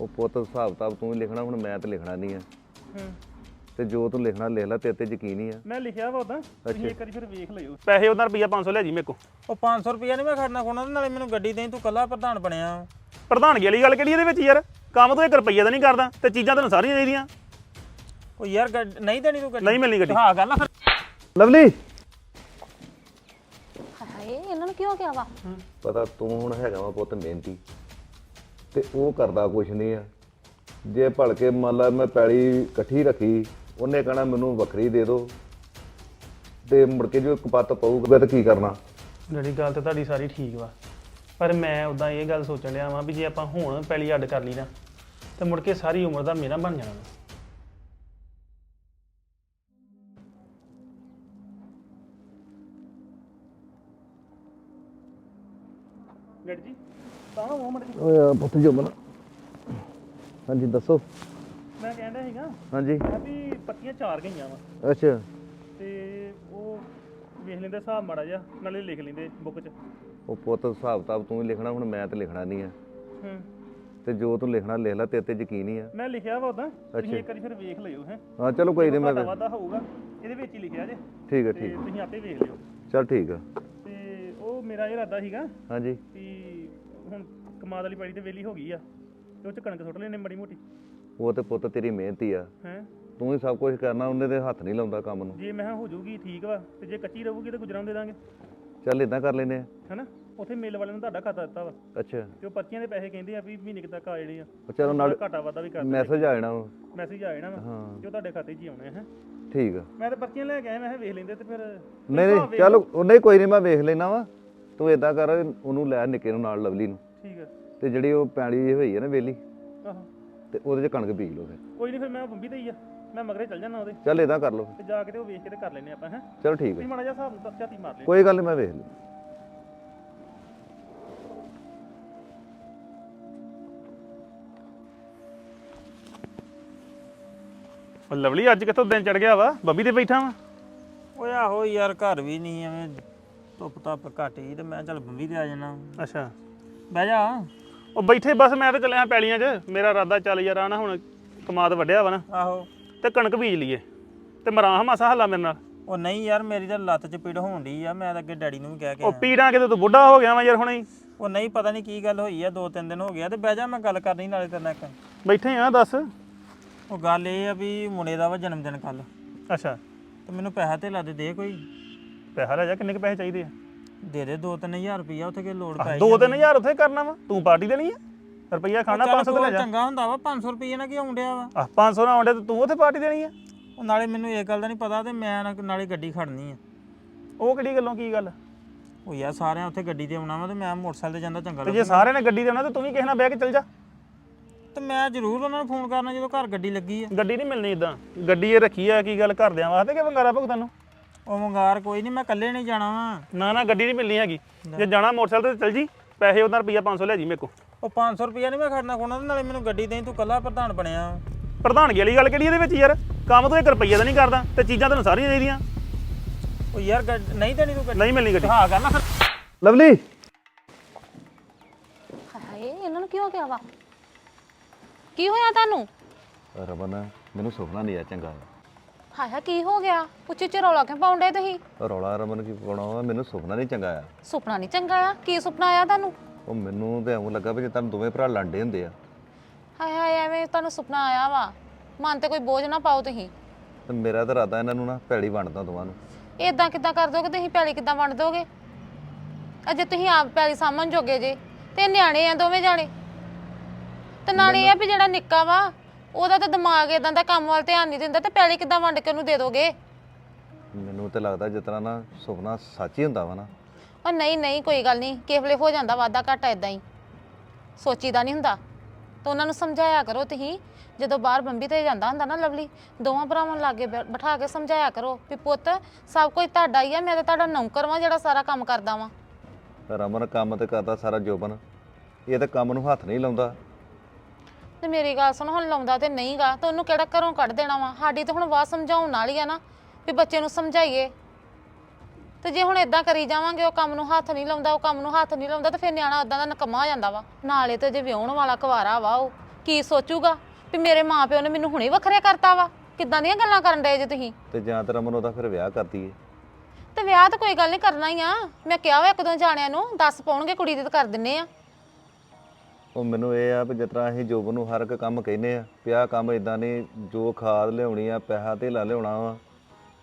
ਉਹ ਪੁੱਤ ਹਿਸਾਬ ਕਿਤਾਬ ਤੂੰ ਹੀ ਲਿਖਣਾ ਹੁਣ ਮੈਂ ਤੇ ਲਿਖਣਾ ਨਹੀਂ ਆ। ਹੂੰ। ਤੇ ਜੋ ਤੂੰ ਲਿਖਣਾ ਲਿਖ ਲੈ ਤੇਰੇ ਤੇ ਯਕੀਨ ਹੀ ਆ। ਮੈਂ ਲਿਖਿਆ ਵਾ ਉਦਾਂ ਤੁਸੀਂ ਅੱਛਾ। ਇੱਕ ਵਾਰੀ ਫਿਰ ਵੇਖ ਲਿਓ। ਪੈਸੇ ਉਹਨਾਂ ਰੁਪਈਆ 500 ਲੈ ਜੀ ਮੇਰੇ ਕੋ ਉਹ 500 ਰੁਪਇਆ ਨਹੀਂ ਮੈਂ ਖੜਨਾ ਖੋਣਾ ਨਾਲੇ ਮੈਨੂੰ ਗੱਡੀ ਦੇਈ ਤੂੰ ਕੱਲਾ ਪ੍ਰਧਾਨ ਬਣਿਆ। ਪ੍ਰਧਾਨਗੀ ਵਾਲੀ ਗੱਲ ਕਿਹੜੀ ਇਹਦੇ ਵਿੱਚ ਯਾਰ? ਕੰਮ ਤੂੰ 1 ਰੁਪਈਆ ਦਾ ਨਹੀਂ ਕਰਦਾ ਤੇ ਚੀਜ਼ਾਂ ਤੈਨੂੰ ਸਾਰੀਆਂ ਚਾਹੀਦੀਆਂ। ਉਹ ਯਾਰ ਗੱਡ- ਨਹੀਂ ਦੇਣੀ ਤੂੰ ਗੱਡੀ। ਨਹੀਂ ਮਿਲਣੀ ਗੱਡੀ। ਹਾਂ ਗੱਲ ਆ ਫਿਰ। ਲਵਲੀ। ਹਾਏ ਇਹਨਾਂ ਨੂੰ ਕਿਉਂ ਕਿਹਾ ਵਾ? ਪਤਾ ਤੂੰ ਹੁਣ ਹੈਗਾ ਵਾ ਪੁੱਤ ਮਿਹਨਤੀ। ਤੇ ਉਹ ਕਰਦਾ ਕੁਛ ਨਹੀਂ ਆ। ਜੇ ਭਲਕੇ ਮੰਨ ਲਾ ਮੈਂ ਪੈਲੀ ਇਕੱਠੀ ਰੱਖੀ, ਉਹਨੇ ਕਹਣਾ ਮੈਨੂੰ ਵੱਖਰੀ ਦੇ ਦਿਓ ਤੇ ਮੁੜ ਕੇ ਜੋ ਕਪੱਤ ਪਊਗਾ ਤਾਂ ਕੀ ਕਰਨਾ? ਜਿਹੜੀ ਗੱਲ ਤੇ ਤੁਹਾਡੀ ਸਾਰੀ ਠੀਕ ਵਾ। ਪਰ ਮੈਂ ਉਦਾਂ ਇਹ ਗੱਲ ਸੋਚਣ ਲਿਆ ਵਾਂ ਵੀ ਜੇ ਆਪਾਂ ਹੁਣ ਪਹਿਲੀ ਅੱਡ ਕਰ ਲਈ ਨਾ, ਤੇ ਮੁੜ ਕੇ ਸਾਰੀ ਉਮਰ ਦਾ ਮੇਰਾ ਬਣ ਜਾਣਾ ਵਾ। ਤਾਂ ਉਹ ਮੜ ਓਏ ਪੁੱਤ ਜੋ ਬਣਾ ਹਾਂਜੀ ਦੱਸੋ। ਮੈਂ ਕਹਿੰਦਾ ਸੀਗਾ ਹਾਂਜੀ। ਮੈਂ ਵੀ ਪੱਤੀਆਂ ਚਾਰ ਗਈਆਂ ਵਾ। ਅੱਛਾ। ਤੇ ਉਹ ਵੇਖ ਲੈਂਦੇ ਹਿਸਾਬ ਮਾੜਾ ਜਿਹਾ ਨਾਲੇ ਲਿਖ ਲੈਂਦੇ ਬੁੱਕ 'ਚ। ਉਹ ਪੁੱਤ ਹਿਸਾਬ ਕਿਤਾਬ ਤੂੰ ਹੀ ਲਿਖਣਾ ਹੁਣ ਮੈਂ ਤੇ ਲਿਖਣਾ ਨਹੀਂ ਆ। ਹੂੰ। ਤੇ ਜੋ ਤੂੰ ਲਿਖਣਾ ਲਿਖ ਲੈ ਤੇਰੇ ਤੇ ਯਕੀਨ ਹੀ ਆ। ਮੈਂ ਲਿਖਿਆ ਵਾ ਉਦਾਂ ਤੁਸੀਂ। ਇੱਕ ਵਾਰੀ ਫਿਰ ਵੇਖ ਲਿਓ ਹੈ। ਹਾਂ ਚਲੋ ਕੋਈ ਨਹੀਂ ਮੈਂ ਵਾਧਾ ਹੋਊਗਾ ਇਹਦੇ ਵਿੱਚ ਹੀ ਲਿਖਿਆ ਜੇ। ਠੀਕ ਹੈ ਤੇ ਠੀਕ ਤੁਸੀਂ ਆਪੇ ਵੇਖ ਲਿਓ। ਚਲ ਠੀਕ ਆ। ਤੇ ਉਹ ਮੇਰਾ ਇਹ ਇਰਾਦਾ ਸੀਗਾ ਹਾਂਜੀ। ਵੀ ਹੁਣ ਕਮਾਦ ਵਾਲੀ ਪਾਣੀ ਤੇ ਵੇਲੀ ਹੋ ਗਈ ਆ ਤੇ ਉਹ ਚ ਕਣਕ ਸੁੱਟ ਲੈਣੇ ਮੜੀ ਮੋਟੀ। ਉਹ ਤੇ ਪੁੱਤ ਤੇਰੀ ਮਿਹਨਤੀ ਆ। ਹੈ? ਤੂੰ ਹੀ ਸਭ ਕੁਝ ਕਰਨਾ ਉਹਨੇ ਤੇ ਹੱਥ ਨਹੀਂ ਲਾਉਂਦਾ ਕੰਮ ਨੂੰ। ਜੇ ਮੈਂ ਕਿਹਾ ਹੋ ਜਾਊਗੀ ਠੀਕ ਵਾ ਤੇ ਜੇ ਕੱਚੀ ਰਹੂਗੀ ਤਾਂ ਗੁਜਰਾਂ ਦੇ ਦਾਂਗੇ। ਚੱਲ ਇਦਾਂ ਕਰ ਲੈਨੇ ਆ। ਹੈਨਾ? ਉੱਥੇ ਮੇਲ ਵਾਲਿਆਂ ਨੇ ਤੁਹਾਡਾ ਖਾਤਾ ਦਿੱਤਾ ਵਾ। ਅੱਛਾ। ਤੇ ਉਹ ਪਰਚੀਆਂ ਦੇ ਪੈਸੇ ਕਹਿੰਦੇ ਆ ਵੀ ਮਹੀਨੇ ਕੁ ਤੱਕ ਆ ਜਾਣੇ ਆ। ਉਹ ਚਲੋ ਨਾਲ ਘਾਟਾ ਵਾਧਾ ਵੀ ਕਰ ਮੈਸੇਜ ਆ ਜਾਣਾ ਵਾ। ਮੈਸੇਜ ਆ ਜਾਣਾ ਵਾ ਹਾਂ। ਤੇ ਉਹ ਤੁਹਾਡੇ ਖਾਤੇ 'ਚ ਹੀ ਆਉਣੇ ਹੈ? ਠੀਕ ਆ। ਮੈਂ ਤਾਂ ਪਰਚੀਆਂ ਲੈ ਕੇ ਆਇਆ ਮੈਂ ਕਿਹਾ ਵੇਖ ਲੈਂਦੇ ਤੇ ਫਿਰ ਨਹੀਂ ਨਹੀਂ ਚੱਲ ਉਹ ਨਹੀਂ ਕੋਈ ਨਹੀਂ ਮੈਂ ਵੇਖ ਲੈਣਾ ਵਾ। ਤੂੰ ਇਦਾਂ ਕਰ ਉਹਨੂੰ ਲੈ ਨਿੱਕੇ ਨੂੰ ਨਾਲ ਲਵਲੀ ਨੂੰ। ਠੀਕ ਆ। ਤੇ ਜਿਹੜੀ ਉਹ ਪੈਲੀ ਹੋਈ ਹੈ ਨਾ ਵੇਲੀ ਆਹੋ। ਤੇ ਉਹਦੇ ਚ ਕਣਕ ਬੀਜ ਲਓ ਫਿਰ। ਕੋਈ ਨਹੀਂ ਫਿਰ ਮੈਂ ਬੰਬੀ ਤੇ ਹੀ ਆ। ਮੈਂ ਮਗਰੇ ਚੱਲ ਜਾਣਾ ਉਹਦੇ। ਚੱਲ ਇਦਾਂ ਕਰ ਲਓ। ਤੇ ਜਾ ਕੇ ਤੇ ਉਹ ਵੇਖ ਕੇ ਤੇ ਕਰ ਲੈਨੇ ਆਪਾਂ ਹੈ। ਚਲੋ ਠੀਕ ਤੁਸੀਂ ਹੈ ਮਾੜਾ ਜਿਹਾ ਹਿਸਾਬ ਨਾਲ ਝਾਤੀ ਮਾਰ ਲਿਓ। ਕੋਈ ਗੱਲ ਨਹੀਂ ਮੈਂ ਵੇਖ ਲੂ ਉਹ ਲਵਲੀ ਅੱਜ ਕਿੱਥੋਂ ਦਿਨ ਚੜ ਗਿਆ ਵਾ? ਬੰਬੀ ਤੇ ਬੈਠਾ ਵਾ? ਓਏ ਆਹੋ ਯਾਰ ਘਰ ਵੀ ਨਹੀਂ ਐਵੇਂ ਧੁੱਪ ਧੱਪ ਘੱਟ ਹੀ ਤੇ ਮੈਂ ਚੱਲ ਬੰਬੀ ਤੇ ਆ ਜਾਣਾ। ਅੱਛਾ। ਬਹਿ ਜਾ। ਉਹ ਬੈਠੇ ਬਸ ਮੈਂ ਤਾਂ ਚੱਲਿਆ ਪੈਲੀਆਂ 'ਚ। ਮੇਰਾ ਇਰਾਦਾ ਚੱਲ ਯਾਰ ਆ ਨਾ ਹੁਣ ਕਮਾਦ ਵੱਢਿਆ ਵਾ ਨਾ। ਆਹੋ। ਤੇ ਕਣਕ ਬੀਜ ਲਈਏ। ਤੇ ਮਰਾਂ ਮਾਸਾ ਹੱਲਾ ਮੇਰੇ ਨਾਲ। ਉਹ ਨਹੀਂ ਯਾਰ ਮੇਰੀ ਤਾਂ ਲੱਤ 'ਚ ਪੀੜ ਹੋਣ ਡਈ ਆ ਮੈਂ ਤਾਂ ਅੱਗੇ ਡੈਡੀ ਨੂੰ ਵੀ ਕਹਿ ਕੇ ਉਹ ਆਇਆ। ਪੀੜਾਂ ਕਿਤੇ ਤੂੰ ਬੁੱਢਾ ਹੋ ਗਿਆ ਵਾ ਯਾਰ ਹੁਣੇ। ਹੀ ਉਹ ਨਹੀਂ ਪਤਾ ਨਹੀਂ ਕੀ ਗੱਲ ਹੋਈ ਆ ਦੋ ਤਿੰਨ ਦਿਨ ਹੋ ਗਿਆ ਤੇ ਬਹਿ ਜਾ ਮੈਂ ਗੱਲ ਕਰਨੀ ਨਾਲੇ ਤੇਰੇ ਨਾਲ ਇੱਕ। ਬੈਠੇ ਆ ਦੱਸ। ਉਹ ਗੱਲ ਇਹ ਆ ਵੀ ਮੁੰਡੇ ਦਾ ਵਾ ਜਨਮ ਦਿਨ ਕੱਲ ਅੱਛਾ। ਤੇ ਮੈਨੂੰ ਪੈਸਾ ਤੇ ਦੇ ਦੇ ਕੋਈ। ਪੈਸਾ ਲੈ ਜਾ ਕਿੰਨੇ ਕੁ ਪੈਸੇ ਚਾਹੀਦੇ ਆ? ਦੇ ਦੇ 2-3000 ਰੁਪਈਆ ਉੱਥੇ ਕਿ ਲੋੜ ਪੈ ਦੋ ਤਿੰਨ ਹਜ਼ਾਰ ਉੱਥੇ ਕਰਨਾ ਵਾ ਤੂੰ ਪਾਰਟੀ ਦੇਣੀ ਆ? ਰੁਪਈਆ ਖਾਣਾ 500 ਤੇ ਲੈ ਜਾ। ਚੰਗਾ ਹੁੰਦਾ ਵਾ 500 ਰੁਪਈਏ ਨਾਲ ਕੀ ਆਉਂਦਿਆ ਵਾ? ਆ 500 ਨਾਲ ਆਉਂਦੇ ਤੇ ਤੂੰ ਉੱਥੇ ਪਾਰਟੀ ਦੇਣੀ ਆ? ਉਹ ਨਾਲੇ ਮੈਨੂੰ ਇਹ ਗੱਲ ਦਾ ਨਹੀਂ ਪਤਾ ਤੇ ਮੈਂ ਨਾ- ਨਾਲੇ ਗੱਡੀ ਖੜਨੀ ਆ। ਉਹ ਕਿਹੜੀ ਗੱਲੋਂ ਕੀ ਗੱਲ? ਉਹ ਯਾਰ ਸਾਰਿਆਂ ਉੱਥੇ ਗੱਡੀ ਤੇ ਆਉਣਾ ਵਾ ਤੇ ਮੈਂ ਮੋਟਰਸਾਈਕਲ ਤੇ ਜਾਂਦਾ ਚੰਗਾ ਤੇ ਲੱਗਦਾ ਜੇ ਸਾਰਿਆਂ ਨੇ ਗੱਡੀ ਦੇਣਾ ਤੇ ਤੂੰ ਵੀ ਕਿਸੇ ਨਾਲ ਬਹਿ ਕੇ ਚੱਲ ਜਾ। ਤੇ ਮੈਂ ਜ਼ਰੂਰ ਉਹਨਾਂ ਨੂੰ ਫੋਨ ਕਰਨਾ ਜਦੋਂ ਘਰ ਗੱਡੀ ਲੱਗੀ ਆ। ਗੱਡੀ ਨਹੀਂ ਮਿਲਣੀ ਇਦਾਂ ਗੱਡੀ ਇਹ ਰੱਖੀ ਆ ਕੀ ਗੱਲ? ਘਰਦਿਆਂ ਵਾਸਤੇ ਕਿ ਬੰਗਾਰਾ ਭੁਗਤਣ ਨੂੰ? ਉਹ ਮੰਗਾਰ ਕੋਈ ਨਹੀਂ ਮੈਂ ਇਕੱਲੇ ਨਹੀਂ ਜਾਣਾ ਵਾ। ਨਾ ਨਾ ਗੱਡੀ ਨਹੀਂ ਮਿਲਣੀ ਹੈਗੀ। ਜੇ ਜਾਣਾ ਮੋਟਰਸਾਈਕਲ ਤੇ ਚੱਲ ਜੀ ਪੈਸੇ ਉਹਦਾ ਰੁਪਈਆ 500 ਲੈ ਜੀ ਮੇਰੇ ਕੋ ਉਹ 500 ਰੁਪਈਆ ਨਹੀਂ ਮੈਂ ਖੜਨਾ ਖੋਣਾ ਤੇ ਨਾਲੇ ਮੈਨੂੰ ਗੱਡੀ ਦੇਈ ਤੂੰ ਕੱਲਾ ਪ੍ਰਧਾਨ ਬਣਿਆ ਪ੍ਰਧਾਨਗੀ ਵਾਲੀ ਗੱਲ ਕਿਹੜੀ ਇਹਦੇ ਵਿੱਚ ਯਾਰ? ਕੰਮ ਤੂੰ 1 ਰੁਪਈਆ ਦਾ ਨਹੀਂ ਕਰਦਾ ਤੇ ਚੀਜ਼ਾਂ ਤੈਨੂੰ ਸਾਰੀਆਂ ਚਾਹੀਦੀਆਂ। ਉਹ ਯਾਰ ਗੱਡ- ਨਹੀਂ ਦੇਣੀ ਤੂੰ ਗੱਡੀ। ਨਹੀਂ ਮਿਲਣੀ ਗੱਡੀ। ਹਾਂ ਆ ਫਿਰ। ਲਵਲੀ। ਹਾਏ ਇਹਨਾਂ ਨੂੰ ਕਿਉਂ ਕਿਹਾ ਵਾ? ਕੀ ਹੋਇਆ ਤੁਹਾਨੂੰ? ਰਮਨ ਮੈਨੂੰ ਸੁਪਨਾ ਨਹੀਂ ਆ ਚੰਗਾ। ਹਾਏ ਹਾਏ ਕੀ ਹੋ ਗਿਆ? ਉੱਚੀ ਉੱਚੀ ਰੌਲਾ ਕਿਉਂ ਪਾਉਂਦੇ ਤੁਸੀਂ? ਰੌਲਾ ਰਮਨ ਕੀ ਪਾਉਣਾ ਵਾ? ਮੈਨੂੰ ਸੁਪਨਾ ਨਹੀਂ ਚੰਗਾ ਆ ਸੁਪਨਾ ਨਹੀਂ ਚੰਗਾ ਆ ਕੀ ਸੁਪਨਾ ਆਇਆ ਤੁਹਾਨੂੰ? ਉਹ ਮੈਨੂੰ ਤੇ ਐਵੇਂ ਲੱਗਾ ਵੀ ਜੇ ਤੁਹਾਨੂੰ ਦੋਵੇਂ ਭਰਾ ਲੜਦੇ ਹੁੰਦੇ ਆ। ਹਾਏ ਹਾਏ ਐਵੇਂ ਤੁਹਾਨੂੰ ਸੁਪਨਾ ਆਇਆ ਵਾ? ਮਨ ਤੇ ਕੋਈ ਬੋਝ ਨਾ ਪਾਓ ਤੁਸੀਂ। ਤੇ ਮੇਰਾ ਤਾਂ ਇਰਾਦਾ ਇਹਨਾਂ ਨੂੰ ਨਾ ਪੈੜੀ ਵੰਡਦਾ ਦੋਵਾਂ ਨੂੰ। ਇਦਾਂ ਕਿੱਦਾਂ ਕਰ ਦੋਗੇ ਤੁਸੀਂ? ਪੈਲੀ ਕਿੱਦਾਂ ਵੰਡ ਦੋਗੇ? ਅਜੇ ਤੁਸੀਂ ਆਪ ਪੈਲੀ ਸਾਂਭਣ ਜੋਗੇ ਜੇ। ਤੇ ਨਿਆਣੇ ਆ ਦੋਵੇਂ ਜਾਣੇ। ਤੇ ਨਾਲੇ ਇਹ ਆ ਵੀ ਜਿਹੜਾ ਨਿੱਕਾ ਵਾ ਉਹਦਾ ਤਾਂ ਦਿਮਾਗ ਇਦਾਂ ਦਾ ਕੰਮ ਵੱਲ ਧਿਆਨ ਨਹੀਂ ਦਿੰਦਾ ਤੇ ਪੈਲੀ ਕਿੱਦਾਂ ਵੰਡ ਕੇ ਉਹਨੂੰ ਦੇ ਦੋਗੇ? ਮੈਨੂੰ ਤੇ ਲੱਗਦਾ ਜਿਸ ਤਰ੍ਹਾਂ ਨਾ ਸੁਪਨਾ ਸੱਚ ਹੀ ਹੁੰਦਾ ਵਾ ਨਾ। ਉਹ ਨਹੀਂ ਨਹੀਂ ਕੋਈ ਗੱਲ ਨਹੀਂ। ਕਿਸੇ ਵੇਲੇ ਹੋ ਜਾਂਦਾ ਵਾਦਾ ਘਾਟਾ ਇਦਾਂ ਹੀ। ਸੋਚੀਦਾ ਨਹੀਂ ਹੁੰਦਾ। ਤਾਂ ਉਹਨਾਂ ਨੂੰ ਸਮਝਾਇਆ ਕਰੋ ਤੁਸੀਂ। ਜਦੋਂ ਬਾਹਰ ਬੰਬੀ ਤੇ ਜਾਂਦਾ ਹੁੰਦਾ ਨਾ ਲਵਲੀ ਦੋਵਾਂ ਭਰਾਵਾਂ ਨੂੰ ਲਾਗੇ ਬੈ- ਬਿਠਾ ਕੇ ਸਮਝਾਇਆ ਕਰੋ ਵੀ ਪੁੱਤ ਸਭ ਕੁਝ ਤੁਹਾਡਾ ਹੀ ਆ ਮੈਂ ਤਾਂ ਤੁਹਾਡਾ ਨੌਕਰ ਵਾਂ ਜਿਹੜਾ ਸਾਰਾ ਕੰਮ ਕਰਦਾ ਵਾਂ। ਰਮਨ ਕੰਮ ਤੇ ਕਰਦਾ ਸਾਰਾ ਜੋਬਨ। ਇਹ ਤਾਂ ਕੰਮ ਨੂੰ ਹੱਥ ਨਹੀਂ ਲਾਉਂਦਾ। ਤੇ ਮੇਰੀ ਗੱਲ ਸੁਣ ਹੁਣ ਲਾਉਂਦਾ ਤੇ ਨਹੀਂਗਾ ਤਾਂ ਉਹਨੂੰ ਕਿਹੜਾ ਘਰੋਂ ਕੱਢ ਦੇਣਾ ਵਾ? ਸਾਡੀ ਤਾਂ ਹੁਣ ਵਾਹ ਸਮਝਾਉਣ ਨਾਲ ਹੀ ਆ ਨਾ ਵੀ ਬੱਚੇ ਨੂੰ ਸਮਝਾਈਏ। ਤੇ ਜੇ ਹੁਣ ਇਦਾਂ ਕਰੀ ਜਾਵਾਂਗੇ ਉਹ ਕੰਮ ਨੂੰ ਹੱਥ ਨਹੀਂ ਲਾਉਂਦਾ ਉਹ ਕੰਮ ਨੂੰ ਹੱਥ ਨਹੀਂ ਲਾਉਂਦਾ ਤਾਂ ਫਿਰ ਨਿਆਣਾ ਉਦਾਂ ਦਾ ਨਕਮਾ ਹੋ ਜਾਂਦਾ ਵਾ। ਨਾਲੇ ਤੇ ਜੇ ਵਿਆਹਣ ਵਾਲਾ ਕੁਵਾਰਾ ਵਾ ਉਹ ਕੀ ਸੋਚੂਗਾ ਵੀ ਮੇਰੇ ਮਾਪਿਓ ਨੇ ਮੈਨੂੰ ਹੁਣੇ ਵੱਖਰੇ ਕਰਤਾ ਵਾ? ਕਿੱਦਾਂ ਦੀਆਂ ਗੱਲਾਂ ਕਰਨ ਡਏ ਜੇ ਤੁਸੀਂ? ਤੇ ਜਾਂ ਤੇ ਰਮਨ ਉਹਦਾ ਫਿਰ ਵਿਆਹ ਕਰਦੀ ਏ ਤੇ ਵਿਆਹ ਤਾਂ ਕੋਈ ਗੱਲ ਨਹੀਂ ਕਰਨਾ ਹੀ ਆ। ਮੈਂ ਕਿਹਾ ਵਾ ਇੱਕ ਦੋ ਜਾਣਿਆਂ ਨੂੰ ਦੱਸ ਪਾਉਣਗੇ ਕੁੜੀ ਦੇ ਤਾਂ ਕਰ ਦਿੰਨੇ ਆ। ਉਹ ਮੈਨੂੰ ਇਹ ਆ ਵੀ ਜਿਸ ਤਰ੍ਹਾਂ ਅਸੀਂ ਜੋਬ ਨੂੰ ਹਰ ਇੱਕ ਕੰਮ ਕਹਿੰਦੇ ਆ ਵੀ ਆਹ ਕੰਮ ਇਦਾਂ ਨਹੀਂ ਜੋ ਖਾਦ ਲਿਆਉਣੀ ਆ ਪੈਸਾ ਧੇਲਾ ਲਿਆਉਣਾ ਵਾ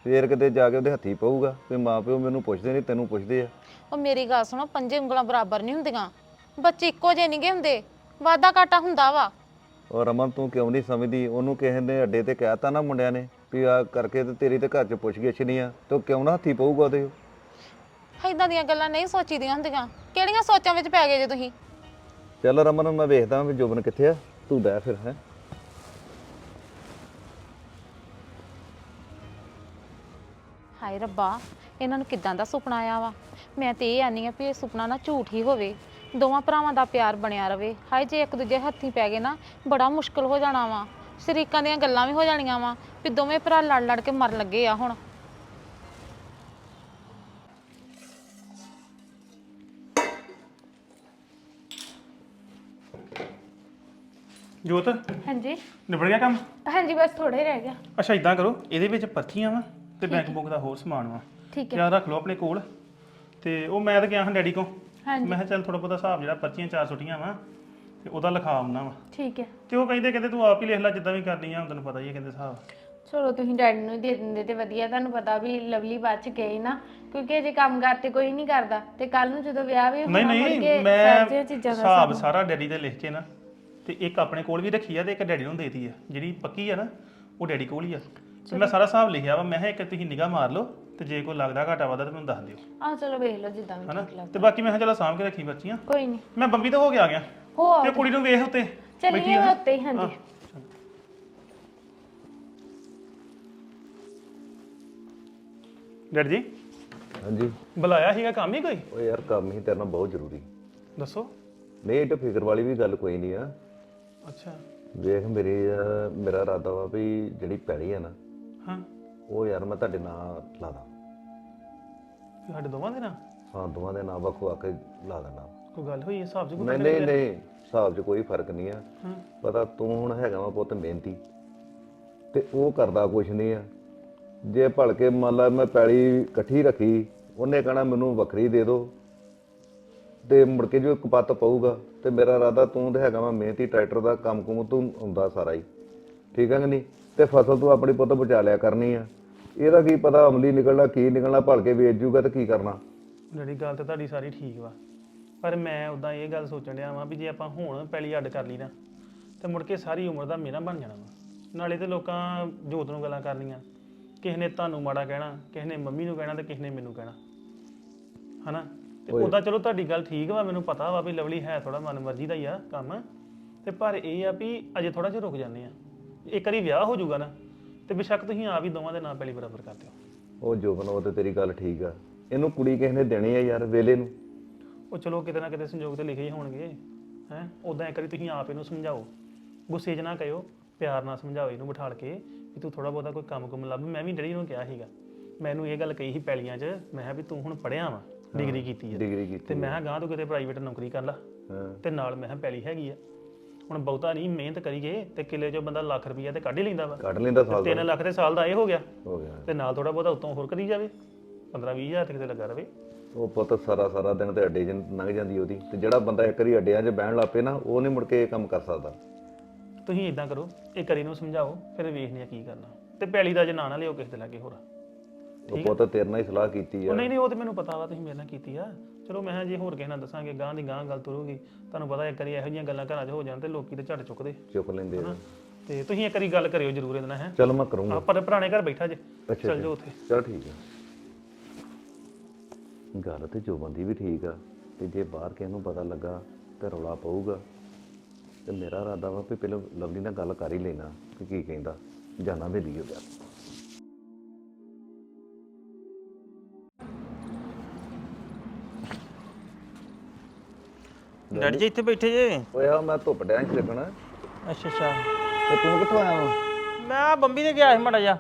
ਫੇਰ ਕਿਤੇ ਜਾ ਕੇ ਉਹਦੇ ਹੱਥੀ ਪਊਗਾ ਵੀ ਮਾਪਿਓ ਮੈਨੂੰ ਪੁੱਛਦੇ ਨਹੀਂ ਤੈਨੂੰ ਪੁੱਛਦੇ ਆ। ਉਹ ਮੇਰੀ ਗੱਲ ਸੁਣੋ ਪੰਜੇ ਉਂਗਲਾਂ ਬਰਾਬਰ ਨਹੀਂ ਹੁੰਦੀਆਂ। ਬੱਚੇ ਇੱਕੋ ਜਿਹੇ ਨਹੀਂਗੇ ਹੁੰਦੇ ਵਾਦਾ ਘਾਟਾ ਹੁੰਦਾ ਵਾ। ਉਹ ਰਮਨ ਤੂੰ ਕਿਉਂ ਨਹੀਂ ਸਮਝਦੀ? ਉਹਨੂੰ ਕਿਸੇ ਨੇ ਅੱਡੇ ਤੇ ਕਹਿਤਾ ਨਾ ਮੁੰਡਿਆਂ ਨੇ ਵੀ ਆ ਕਰਕੇ ਤੇ ਤੇਰੀ ਤੇ ਘਰ 'ਚ ਪੁੱਛ ਨਹੀਂ ਆ ਤੇ ਕਿਉਂ ਨਾ ਹੱਥੀ ਪਊਗਾ ਉਹਦੇ ਇਦਾਂ ਦੀਆਂ ਗੱਲਾਂ ਨਹੀਂ ਸੋਚੀਦੀਆਂ ਹੁੰਦੀਆਂ। ਕਿਹੜੀਆਂ ਸੋਚਾਂ ਵਿੱਚ ਪੈ ਗਏ ਜੇ ਤੁਸੀਂ? ਚੱਲ ਰਮਨ, ਮੈਂ ਵੇਖਦਾ ਵੀ ਜੋਬਨ ਕਿੱਥੇ ਆ। ਤੂੰ ਬਹਿ ਫਿਰ, ਹੈ। ਹਾਏ ਰੱਬਾ, ਇਹਨਾਂ ਨੂੰ ਕਿੱਦਾਂ ਦਾ ਸੁਪਨਾ ਆਇਆ ਵਾ? ਮੈਂ ਤੇ ਇਹ ਆਨੀ ਆ ਵੀ ਇਹ ਸੁਪਨਾ ਨਾ ਝੂਠ ਹੀ ਹੋਵੇ। ਦੋਵਾਂ ਭਰਾਵਾਂ ਦਾ ਪਿਆਰ ਬਣਿਆ ਰਵੇ। ਹਾਏ, ਜੇ ਇੱਕ ਦੂਜੇ ਹੱਥੀ ਪੈ ਗਏ ਨਾ, ਬੜਾ ਮੁਸ਼ਕਲ ਹੋ ਜਾਣਾ ਵਾ। ਸ਼ਰੀਕਾਂ ਦੀਆਂ ਗੱਲਾਂ ਵੀ ਹੋ ਜਾਣੀਆਂ ਵਾ ਵੀ ਦੋਵੇਂ ਭਰਾ ਲੜ ਲੜ ਕੇ ਮਰਨ ਲੱਗੇ ਆ ਹੁਣ। ਜੋਤ ਹਾਂਜੀ। ਨਿਬੜ ਗਿਆ ਕੰਮ? ਹਾਂਜੀ ਬਸ ਥੋੜਾ ਹੀ ਰਹਿ ਗਿਆ। ਅੱਛਾ ਇਦਾਂ ਕਰੋ ਇਹਦੇ ਵਿੱਚ ਪਰਚੀਆਂ ਵਾ ਤੇ ਬੈਂਕ ਬੁੱਕ ਦਾ ਹੋਰ ਸਮਾਨ ਵਾ। ਠੀਕ ਹੈ। ਯਾਦ ਰੱਖ ਲਓ ਆਪਣੇ ਕੋਲ। ਤੇ ਉਹ ਮੈਂ ਤਾਂ ਗਿਆ ਹਾਂ ਡੈਡੀ ਕੋ ਹਾਂਜੀ। ਮੈਂ ਕਿਹਾ ਚੱਲ ਥੋੜਾ ਬਹੁਤਾ ਹਿਸਾਬ ਜਿਹੜਾ ਪਰਚੀਆਂ ਚਾਰ ਸੁੱਟੀਆਂ ਵਾ ਤੇ ਉਹਦਾ ਲਿਖਾ ਆਉਣਾ ਵਾ। ਠੀਕ ਹੈ। ਤੇ ਉਹ ਕਹਿੰਦੇ ਕਹਿੰਦੇ ਤੂੰ ਆਪ ਹੀ ਲਿਖ ਲੈ ਜਿੱਦਾਂ ਵੀ ਕਰਨੀ ਆ ਹੁਣ ਤੈਨੂੰ ਪਤਾ ਹੀ ਹੈ ਕਹਿੰਦੇ ਹਿਸਾਬ। ਚਲੋ ਤੁਸੀਂ ਡੈਡੀ ਨੂੰ ਹੀ ਦੇ ਦਿੰਦੇ ਤੇ ਵਧੀਆ ਤੁਹਾਨੂੰ ਪਤਾ ਵੀ ਲਵਲੀ ਬਾਅਦ ਚ ਗਏ ਨਾ ਕਿਉਂਕਿ ਅਜੇ ਕੰਮ ਕਰਤੇ ਕੋਈ ਨਹੀਂ ਕਰਦਾ। ਤੇ ਕੱਲ ਨੂੰ ਜਦੋਂ ਵਿਆਹ ਵੀ ਨਹੀਂ ਹੋਣਾ ਨਹੀਂ ਕੇ ਮੈਂ ਚੀਜ਼ਾਂ ਦਾ ਹਿਸਾਬ ਸਾਰਾ ਡੈਡੀ ਦੇ ਲਿਖ ਕੇ ਨਾ ਤੇ ਇੱਕ ਆਪਣੇ ਕੋਲ ਵੀ ਰੱਖੀ ਆ ਤੇ ਇੱਕ ਡੈਡੀ ਨੂੰ ਦੇਤੀ ਆ। ਜਿਹੜੀ ਪੱਕੀ ਆ ਨਾ ਉਹ ਡੈਡੀ ਕੋਲ ਹੀ ਆ। ਤੇ ਮੈਂ ਸਾਰਾ ਹਿਸਾਬ ਲਿਖਿਆ ਵਾ ਮੈਂ ਕਿਹਾ ਇੱਕ ਤੁਸੀਂ ਨਿਗਾਹ ਮਾਰ ਲਓ ਤੇ ਜੇ ਕੋਈ ਲੱਗਦਾ ਘਾਟਾ ਵਾਦਾ ਤੇ ਮੈਨੂੰ ਦੱਸ ਦਿਓ। ਆਹ ਚਲੋ ਵੇਖ ਲਓ ਜਿੱਦਾਂ ਵੀ ਹਨਾ? ਠੀਕ ਲੱਗਦਾ। ਤੇ ਬਾਕੀ ਮੈਂ ਕਿਹਾ ਚਲੋ ਸਾਂਭ ਕੇ ਰੱਖੀ ਬੱਚੀਆਂ। ਕੋਈ ਨਹੀਂ ਮੈਂ ਬੰਬੀ ਤੋਂ ਹੋ ਕੇ ਆ ਗਿਆ। ਹੋ ਆਓ ਤੇ ਕੁੜੀ ਨੂੰ ਵੇਖ ਉੱਤੇ। ਚੱਲੀਏ ਉੱਤੇ ਹੀ। ਹਾਂਜੀ ਡੈਡੀ ਜੀ ਹਾਂਜੀ। ਬੁਲਾਇਆ ਸੀਗਾ ਕੰਮ ਹੀ ਕੋਈ? ਉਹ ਯਾਰ ਕੰਮ ਹੀ ਤੇਰੇ ਨਾਲ ਬਹੁਤ ਜ਼ਰੂਰੀ। ਦੱਸੋ। ਨਹੀਂ ਇਹ ਤਾਂ ਫਿਕਰ ਵਾਲੀ ਵੀ ਗੱਲ ਕੋਈ ਨਹੀਂ ਆ। ਅੱਛਾ। ਵੇਖ ਮੇਰੀ ਅਹ, ਮੇਰਾ ਇਰਾਦਾ ਵਾ ਵੀ ਜਿਹੜੀ ਪੈਲੀ ਆ ਨਾ ਹਾਂ। ਉਹ ਯਾਰ ਮੈਂ ਤੁਹਾਡੇ ਨਾਂ ਲਾ ਦਾਂ। ਕਿ ਸਾਡੇ ਦੋਵਾਂ ਦੇ ਨਾਲ ਹਾਂ ਦੋਵਾਂ ਦੇ ਨਾਂ ਵੱਖੋ ਵੱਖ ਲਾ ਦੇਣਾ ਕੋਈ ਗੱਲ ਹੋਈ ਹੈ ਹਿਸਾਬ ਚ ਕੋਈ ਨਹੀਂ ਨਹੀਂ ਨਹੀਂ ਹਿਸਾਬ 'ਚ ਕੋਈ ਫ਼ਰਕ ਨਹੀਂ ਆ। ਹਾਂ। ਪਤਾ ਤੂੰ ਹੁਣ ਹੈਗਾ ਵਾ ਪੁੱਤ ਮਿਹਨਤੀ ਤੇ ਉਹ ਕਰਦਾ ਕੁਛ ਨਹੀਂ ਆ। ਜੇ ਭਲਕੇ ਮੰਨ ਲਾ ਮੈਂ ਪੈਲੀ ਇਕੱਠੀ ਰੱਖੀ ਉਹਨੇ ਕਹਣਾ ਮੈਨੂੰ ਵੱਖਰੀ ਦੇ ਦਿਓ ਤੇ ਮੁੜ ਕੇ ਜੋ ਪੱਤ ਪਊਗਾ ਤੇ ਮੇਰਾ ਇਰਾਦਾ ਤੂੰ ਤੇ ਹੈਗਾ ਵਾ ਮਿਹਨਤੀ ਟਰੈਕਟਰ ਦਾ ਕੰਮ ਕੁਮ ਤੂੰ ਹੁੰਦਾ ਸਾਰਾ ਹੀ। ਠੀਕ ਹੈ ਕਿ ਨਹੀਂ? ਤੇ ਫਸਲ ਤੂੰ ਆਪਣੀ ਪੁੱਤ ਬਚਾ ਲਿਆ ਕਰਨੀ ਆ। ਇਹਦਾ ਕੀ ਪਤਾ ਅਮਲੀ ਨਿਕਲਣਾ, ਕੀ ਨਿਕਲਣਾ ਭਲਕੇ ਵੇਚ ਜੂਗਾ ਤੇ ਕੀ ਕਰਨਾ। ਜਿਹੜੀ ਗੱਲ ਤੇ ਤੁਹਾਡੀ ਸਾਰੀ ਠੀਕ ਵਾ। ਪਰ ਮੈਂ ਉਦਾਂ ਇਹ ਗੱਲ ਸੋਚਣ ਡਿਆ ਵਾਂ ਵੀ ਜੇ ਆਪਾਂ ਹੁਣ ਪਹਿਲੀ ਅੱਡ ਕਰ ਲਈ ਨਾ, ਤੇ ਮੁੜ ਕੇ ਸਾਰੀ ਉਮਰ ਦਾ ਮੇਰਾ ਬਣ ਜਾਣਾ ਵਾ। ਨਾਲੇ ਤੇ ਲੋਕਾਂ ਜੋਤ ਨੂੰ ਗੱਲਾਂ ਕਰਨੀਆਂ। ਕਿਸੇ ਨੇ ਤੁਹਾਨੂੰ ਮਾੜਾ ਕਹਿਣਾ, ਕਿਸੇ ਨੇ ਮੰਮੀ ਨੂੰ ਕਹਿਣਾ ਤੇ ਕਿਸੇ ਨੇ ਮੈਨੂੰ ਕਹਿਣਾ। ਹਨਾ? ਤੇ ਉਦਾਂ ਚਲੋ ਤੁਹਾਡੀ ਗੱਲ ਠੀਕ ਵਾ ਮੈਨੂੰ ਪਤਾ ਵਾ ਵੀ ਲਵਲੀ ਹੈ ਥੋੜਾ ਮਨਮਰਜ਼ੀ ਦਾ ਹੀ ਆ ਕੰਮ। ਤੇ ਪਰ ਇਹ ਆ ਵੀ ਅਜੇ ਥੋੜਾ ਜਿਹਾ ਰੁਕ ਜਾਂਦੇ ਆ। ਇੱਕ ਵਾਰੀ ਵਿਆਹ ਹੋ ਜਾਊਗਾ ਨਾ ਤੇ ਬੇਸ਼ੱਕ ਤੁਸੀਂ ਆਪ ਹੀ ਦੋਵਾਂ ਦੇ ਨਾਂ ਪਹਿਲੀ ਬਰਾਬਰ ਕਰ ਦਿਓ। ਉਹ ਜੋਬਨ ਉਹ ਤੇ ਤੇਰੀ ਗੱਲ ਠੀਕ ਆ। ਇਹਨੂੰ ਕੁੜੀ ਕਿਸੇ ਨੇ ਦੇਣੀ ਆ ਯਾਰ ਵੇਲੇ ਨੂੰ। ਉਹ ਚਲੋ ਕਿਤੇ ਨਾ ਕਿਤੇ ਸੰਯੋਗ ਤੇ ਲਿਖੇ ਹੀ ਹੋਣਗੇ ਹੈ। ਉਦਾਂ ਇੱਕ ਵਾਰੀ ਤੁਸੀਂ ਆਪ ਇਹਨੂੰ ਸਮਝਾਓ। ਗੁੱਸੇ 'ਚ ਨਾ ਕਹਿਓ ਪਿਆਰ ਨਾਲ ਸਮਝਾਓ ਇਹਨੂੰ ਬਿਠਾਲ ਕੇ ਵੀ ਤੂੰ ਥੋੜਾ ਬਹੁਤਾ ਕੋਈ ਕੰਮ ਕੁਮ ਲੱਭ। ਮੈਂ ਵੀ ਡੈਡੀ ਨੂੰ ਕਿਹਾ ਸੀਗਾ। ਮੈਨੂੰ ਇਹ ਗੱਲ ਕਹੀ ਸੀ ਪੈਲੀਆਂ 'ਚ ਮੈਂ ਕਿਹਾ ਵੀ ਤੂੰ ਹੁਣ ਪੜਿਆ ਵਾ। ਡਿਗਰੀ ਕੀਤੀ ਹੈ ਡਿਗਰੀ ਕੀਤੀ ਤੇ ਮੈਂ ਕਿਹਾ ਗਾਂ ਤੂੰ ਕਿਤੇ ਪ੍ਰਾਈਵੇਟ ਨੌਕਰੀ ਕਰ ਲੈ। ਹਾਂ। ਤੇ ਨਾਲ ਮੈਂ ਕਿਹਾ ਪੈਲੀ ਹੈਗੀ ਆ। ਹੁਣ ਬਹੁਤਾ ਨਹੀਂ ਮਿਹਨਤ ਕਰੀਏ ਤੇ ਕਿੱਲੇ 'ਚੋਂ ਬੰਦਾ ਲੱਖ ਰੁਪਈਆ ਤੇ ਕੱਢ ਹੀ ਲੈਂਦਾ ਵਾ। ਕੱਢ ਲੈਂਦਾ ਸਾਲ ਦਾ। 3 ਲੱਖ ਦੇ ਸਾਲ ਦਾ ਇਹ ਹੋ ਗਿਆ। ਹੋ ਗਿਆ। ਤੇ ਨਾਲ ਥੋੜਾ ਬਹੁਤਾ ਉਤੋਂ ਹੋਰ ਕਰੀ ਜਾਵੇ। 15 20 ਹਜ਼ਾਰ ਤੇ ਕਿਤੇ ਲੱਗਾ ਰਵੇ। ਉਹ ਪੁੱਤ ਸਾਰਾ ਸਾਰਾ ਦਿਨ ਤੇ ਅੱਡੇ 'ਚ ਲੰਘ ਜਾਂਦੀ ਉਹਦੀ। ਤੇ ਜਿਹੜਾ ਬੰਦਾ ਇੱਕ ਵਾਰੀ ਅੱਡਿਆਂ 'ਚ ਬਹਿਣ ਲੱਪੇ ਨਾ ਉਹ ਨਹੀਂ ਮੁੜ ਕੇ ਇਹ ਕੰਮ ਕਰ ਸਕਦਾ। ਤੁਸੀਂ ਇਦਾਂ ਕਰੋ ਇੱਕ ਵਾਰੀ ਨੂੰ ਸਮਝਾਓ ਫਿਰ ਵੇਖਨੇ ਆ ਕੀ ਕਰਨਾ। ਤੇ ਪੈਲੀ ਦਾ ਜੇ ਨਾਂ ਨਾ ਲਿਓ ਕਿਸੇ ਦੇ ਲਾਗੇ ਹੋਰ। ਉਹ ਪੁੱਤ ਤੇਰੇ ਨਾਲ ਹੀ ਸਲਾਹ ਕੀਤੀ ਉਹ ਆ ਨਹੀਂ ਨਹੀਂ ਉਹ ਤੇ ਮੈਨੂੰ ਪਤਾ ਵਾ ਤੁਸੀਂ ਮੇਰੇ ਨਾਲ ਕੀਤੀ ਆ। ਚਲੋ ਮੈਂ ਕਿਹਾ ਜੇ ਹੋਰ ਕਿਸੇ ਨਾਲ ਦੱਸਾਂਗੇ ਗਾਂ ਦੀ ਗਾਂ ਗੱਲ ਤੁਰੂਗੀ। ਤੁਹਾਨੂੰ ਪਤਾ ਇੱਕ ਵਾਰੀ ਇਹੋ ਜਿਹੀਆਂ ਗੱਲਾਂ ਘਰਾਂ 'ਚ ਹੋ ਜਾਣ ਤੇ ਲੋਕੀ ਤੇ ਝੜ ਚੁੱਕਦੇ। ਚੁੱਕ ਲੈਂਦੇ ਆ। ਤੇ ਤੁਸੀਂ ਇੱਕ ਵਾਰੀ ਗੱਲ ਕਰਿਓ ਜ਼ਰੂਰ ਇਹਦੇ ਨਾਲ ਹੈ। ਚਲ ਮੈਂ ਕਰੂੰਗਾ। ਆਪਾਂ ਪੁਰਾਣੇ ਘਰ ਬੈਠਾ ਜੇ। ਅੱਛਾ ਚੱਲ ਜਾਓ ਉੱਥੇ। ਚਲ ਠੀਕ ਆ। ਗੱਲ ਤੇ ਜੋ ਬੰਦੀ ਵੀ ਠੀਕ ਆ ਤੇ ਜੇ ਬਾਹਰ ਕਿਸੇ ਨੂੰ ਪਤਾ ਲੱਗਾ ਤੇ ਰੌਲਾ ਪਊਗਾ। ਤੇ ਮੇਰਾ ਇਰਾਦਾ ਵਾ ਵੀ ਪਹਿਲਾਂ ਲਵਲੀ ਨਾਲ ਗੱਲ ਕਰ ਹੀ ਲੈਣਾ ਕਿ ਕੀ ਕਹਿੰਦਾ। ਜਾਣਾ ਦੇ ਹੋ ਗਿਆ। ਡੈਡੀ ਜੀ ਇੱਥੇ ਬੈਠੇ ਜੇ? ਓਏ ਆ ਮੈਂ ਧੁੱਪ ਡੈਂ ਚ ਲੱਗਣਾ ਅੱਛਾ ਅੱਛਾ। ਤੇ ਤੂੰ ਕਿੱਥੋਂ ਆਇਆ ਵਾ? ਮੈਂ ਬੰਬੀ ਤੇ ਗਿਆ ਸੀ ਮੜਾ ਜਾ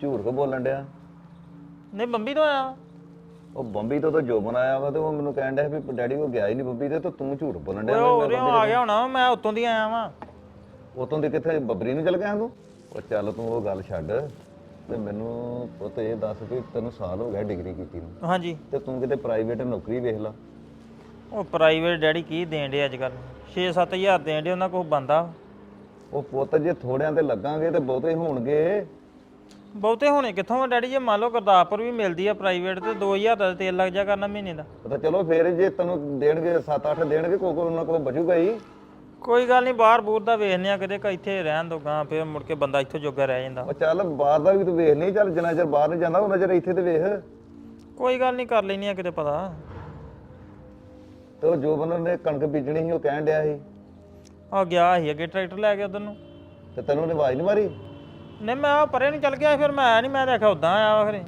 ਝੂਠ ਕੋ ਬੋਲਣ ਡਿਆ? ਨਹੀਂ ਬੰਬੀ ਤੋਂ ਆਇਆ। ਉਹ ਬੰਬੀ ਤੋਂ ਤਾਂ ਜੋ ਬਣਾਇਆ ਵਾ ਤੇ ਉਹ ਮੈਨੂੰ ਕਹਿਣ ਡਿਆ ਵੀ ਡੈਡੀ ਉਹ ਗਿਆ ਹੀ ਨਹੀਂ ਬੰਬੀ ਤੇ ਤੇ ਤੂੰ ਝੂਠ ਬੋਲਣ ਓਏ ਡਿਆ ਰਿਹਾ ਆ ਗਿਆ ਹੋਣਾ ਮੈਂ ਉੱਤੋਂ ਦੀ ਆਇਆ ਵਾਂ। ਉਤੋਂ ਦੀ ਕਿੱਥੇ ਬੱਬਰੀ ਨੂੰ ਚਲ ਗਿਆ ਤੂੰ? ਉਹ ਚੱਲ ਤੂੰ ਉਹ ਗੱਲ ਛੱਡ। ਤੇ ਮੈਨੂੰ ਪੁੱਤ ਇਹ ਦੱਸ ਵੀ ਤੈਨੂੰ ਸਾਲ ਹੋ ਗਿਆ ਡਿਗਰੀ ਕੀਤੀ ਨੂੰ। ਹਾਂਜੀ। ਤੇ ਤੂੰ ਕਿਤੇ ਪ੍ਰਾਈਵੇਟ ਨੌਕਰੀ ਵੇਖ ਲਾ। ਉਹ ਪ੍ਰਾਈਵੇਟ ਡੈਡੀ ਕੀ ਦੇਣ ਦੇ ਅੱਜ ਕੱਲ 6-7000 ਦੇਣ ਦੇ ਉਹਨਾਂ ਕੋਲ ਬੰਦਾ। ਉਹ ਪੁੱਤ ਜੇ ਥੋੜਿਆਂ ਤੇ ਲੱਗਾਂਗੇ ਤੇ ਬਹੁਤੇ ਹੋਣਗੇ। ਬਹੁਤੇ ਹੋਣੇ ਕਿੱਥੋਂ ਆ ਡੈਡੀ ਜੇ ਮੰਨ ਲਓ ਗੁਰਦਾਸਪੁਰ ਵੀ ਮਿਲਦੀ ਆ ਪ੍ਰਾਈਵੇਟ ਤੇ 2000 ਦਾ ਤੇਲ ਲੱਗ ਜਾ ਕਰਨਾ ਮਹੀਨੇ ਦਾ। ਉਹ ਤਾਂ ਚਲੋ ਫੇਰ ਜੇ ਤੈਨੂੰ ਦੇਣਗੇ 7-8 ਦੇਣਗੇ ਕੋਈ ਕੋਈ ਉਹਨਾਂ ਕੋਲ ਬਚੂਗਾ ਹੀ। ਕੋਈ ਗੱਲ ਨਹੀਂ ਬਾਹਰ ਬੂਰ ਦਾ ਵੇਖਨੇ ਆ ਕਿਤੇ ਕ ਇੱਥੇ ਰਹਿਣ ਦੋ ਗਾਂ ਫਿਰ ਮੁੜ ਕੇ ਬੰਦਾ ਇੱਥੋਂ ਜੋਗਾ ਰਹਿ ਜਾਂਦਾ। ਉਹ ਚੱਲ ਬਾਹਰ ਦਾ ਵੀ ਤੂੰ ਵੇਖ ਨਹੀਂ ਚੱਲ ਜਿੰਨਾ ਚਿਰ ਬਾਹਰ ਨਹੀਂ ਜਾਂਦਾ ਉਹਨਾਂ ਚਿਰ ਇੱਥੇ ਤੇ ਵੇਖ। ਕੋਈ ਗੱਲ ਨਹੀਂ ਕਰ ਲੈਣੀ ਆ ਕਿਤੇ ਪਤਾ। ਤੇ ਉਹ ਜੋ ਬੰਦੇ ਨੇ ਕਣਕ ਬੀਜਣੀ ਸੀ ਉਹ ਕਹਿਣ ਡਿਆ ਸੀ। ਆ ਗਿਆ ਸੀ ਅੱਗੇ ਟਰੈਕਟਰ ਲੈ ਕੇ ਉਧਰ ਨੂੰ। ਤੇ ਤੈਨੂੰ ਉਹਨੇ ਆਵਾਜ਼ ਨਹੀਂ ਮਾਰੀ? ਨਹੀਂ ਮੈਂ ਆ ਪਰੇ ਨੂੰ ਚੱਲ ਗਿਆ ਸੀ, ਫਿਰ ਮੈਂ ਆਇਆ ਨਹੀਂ ਮੈਂ ਦੇਖਿਆ ਉਦਾਂ ਆਇਆ ਵਾ ਖਰੇ।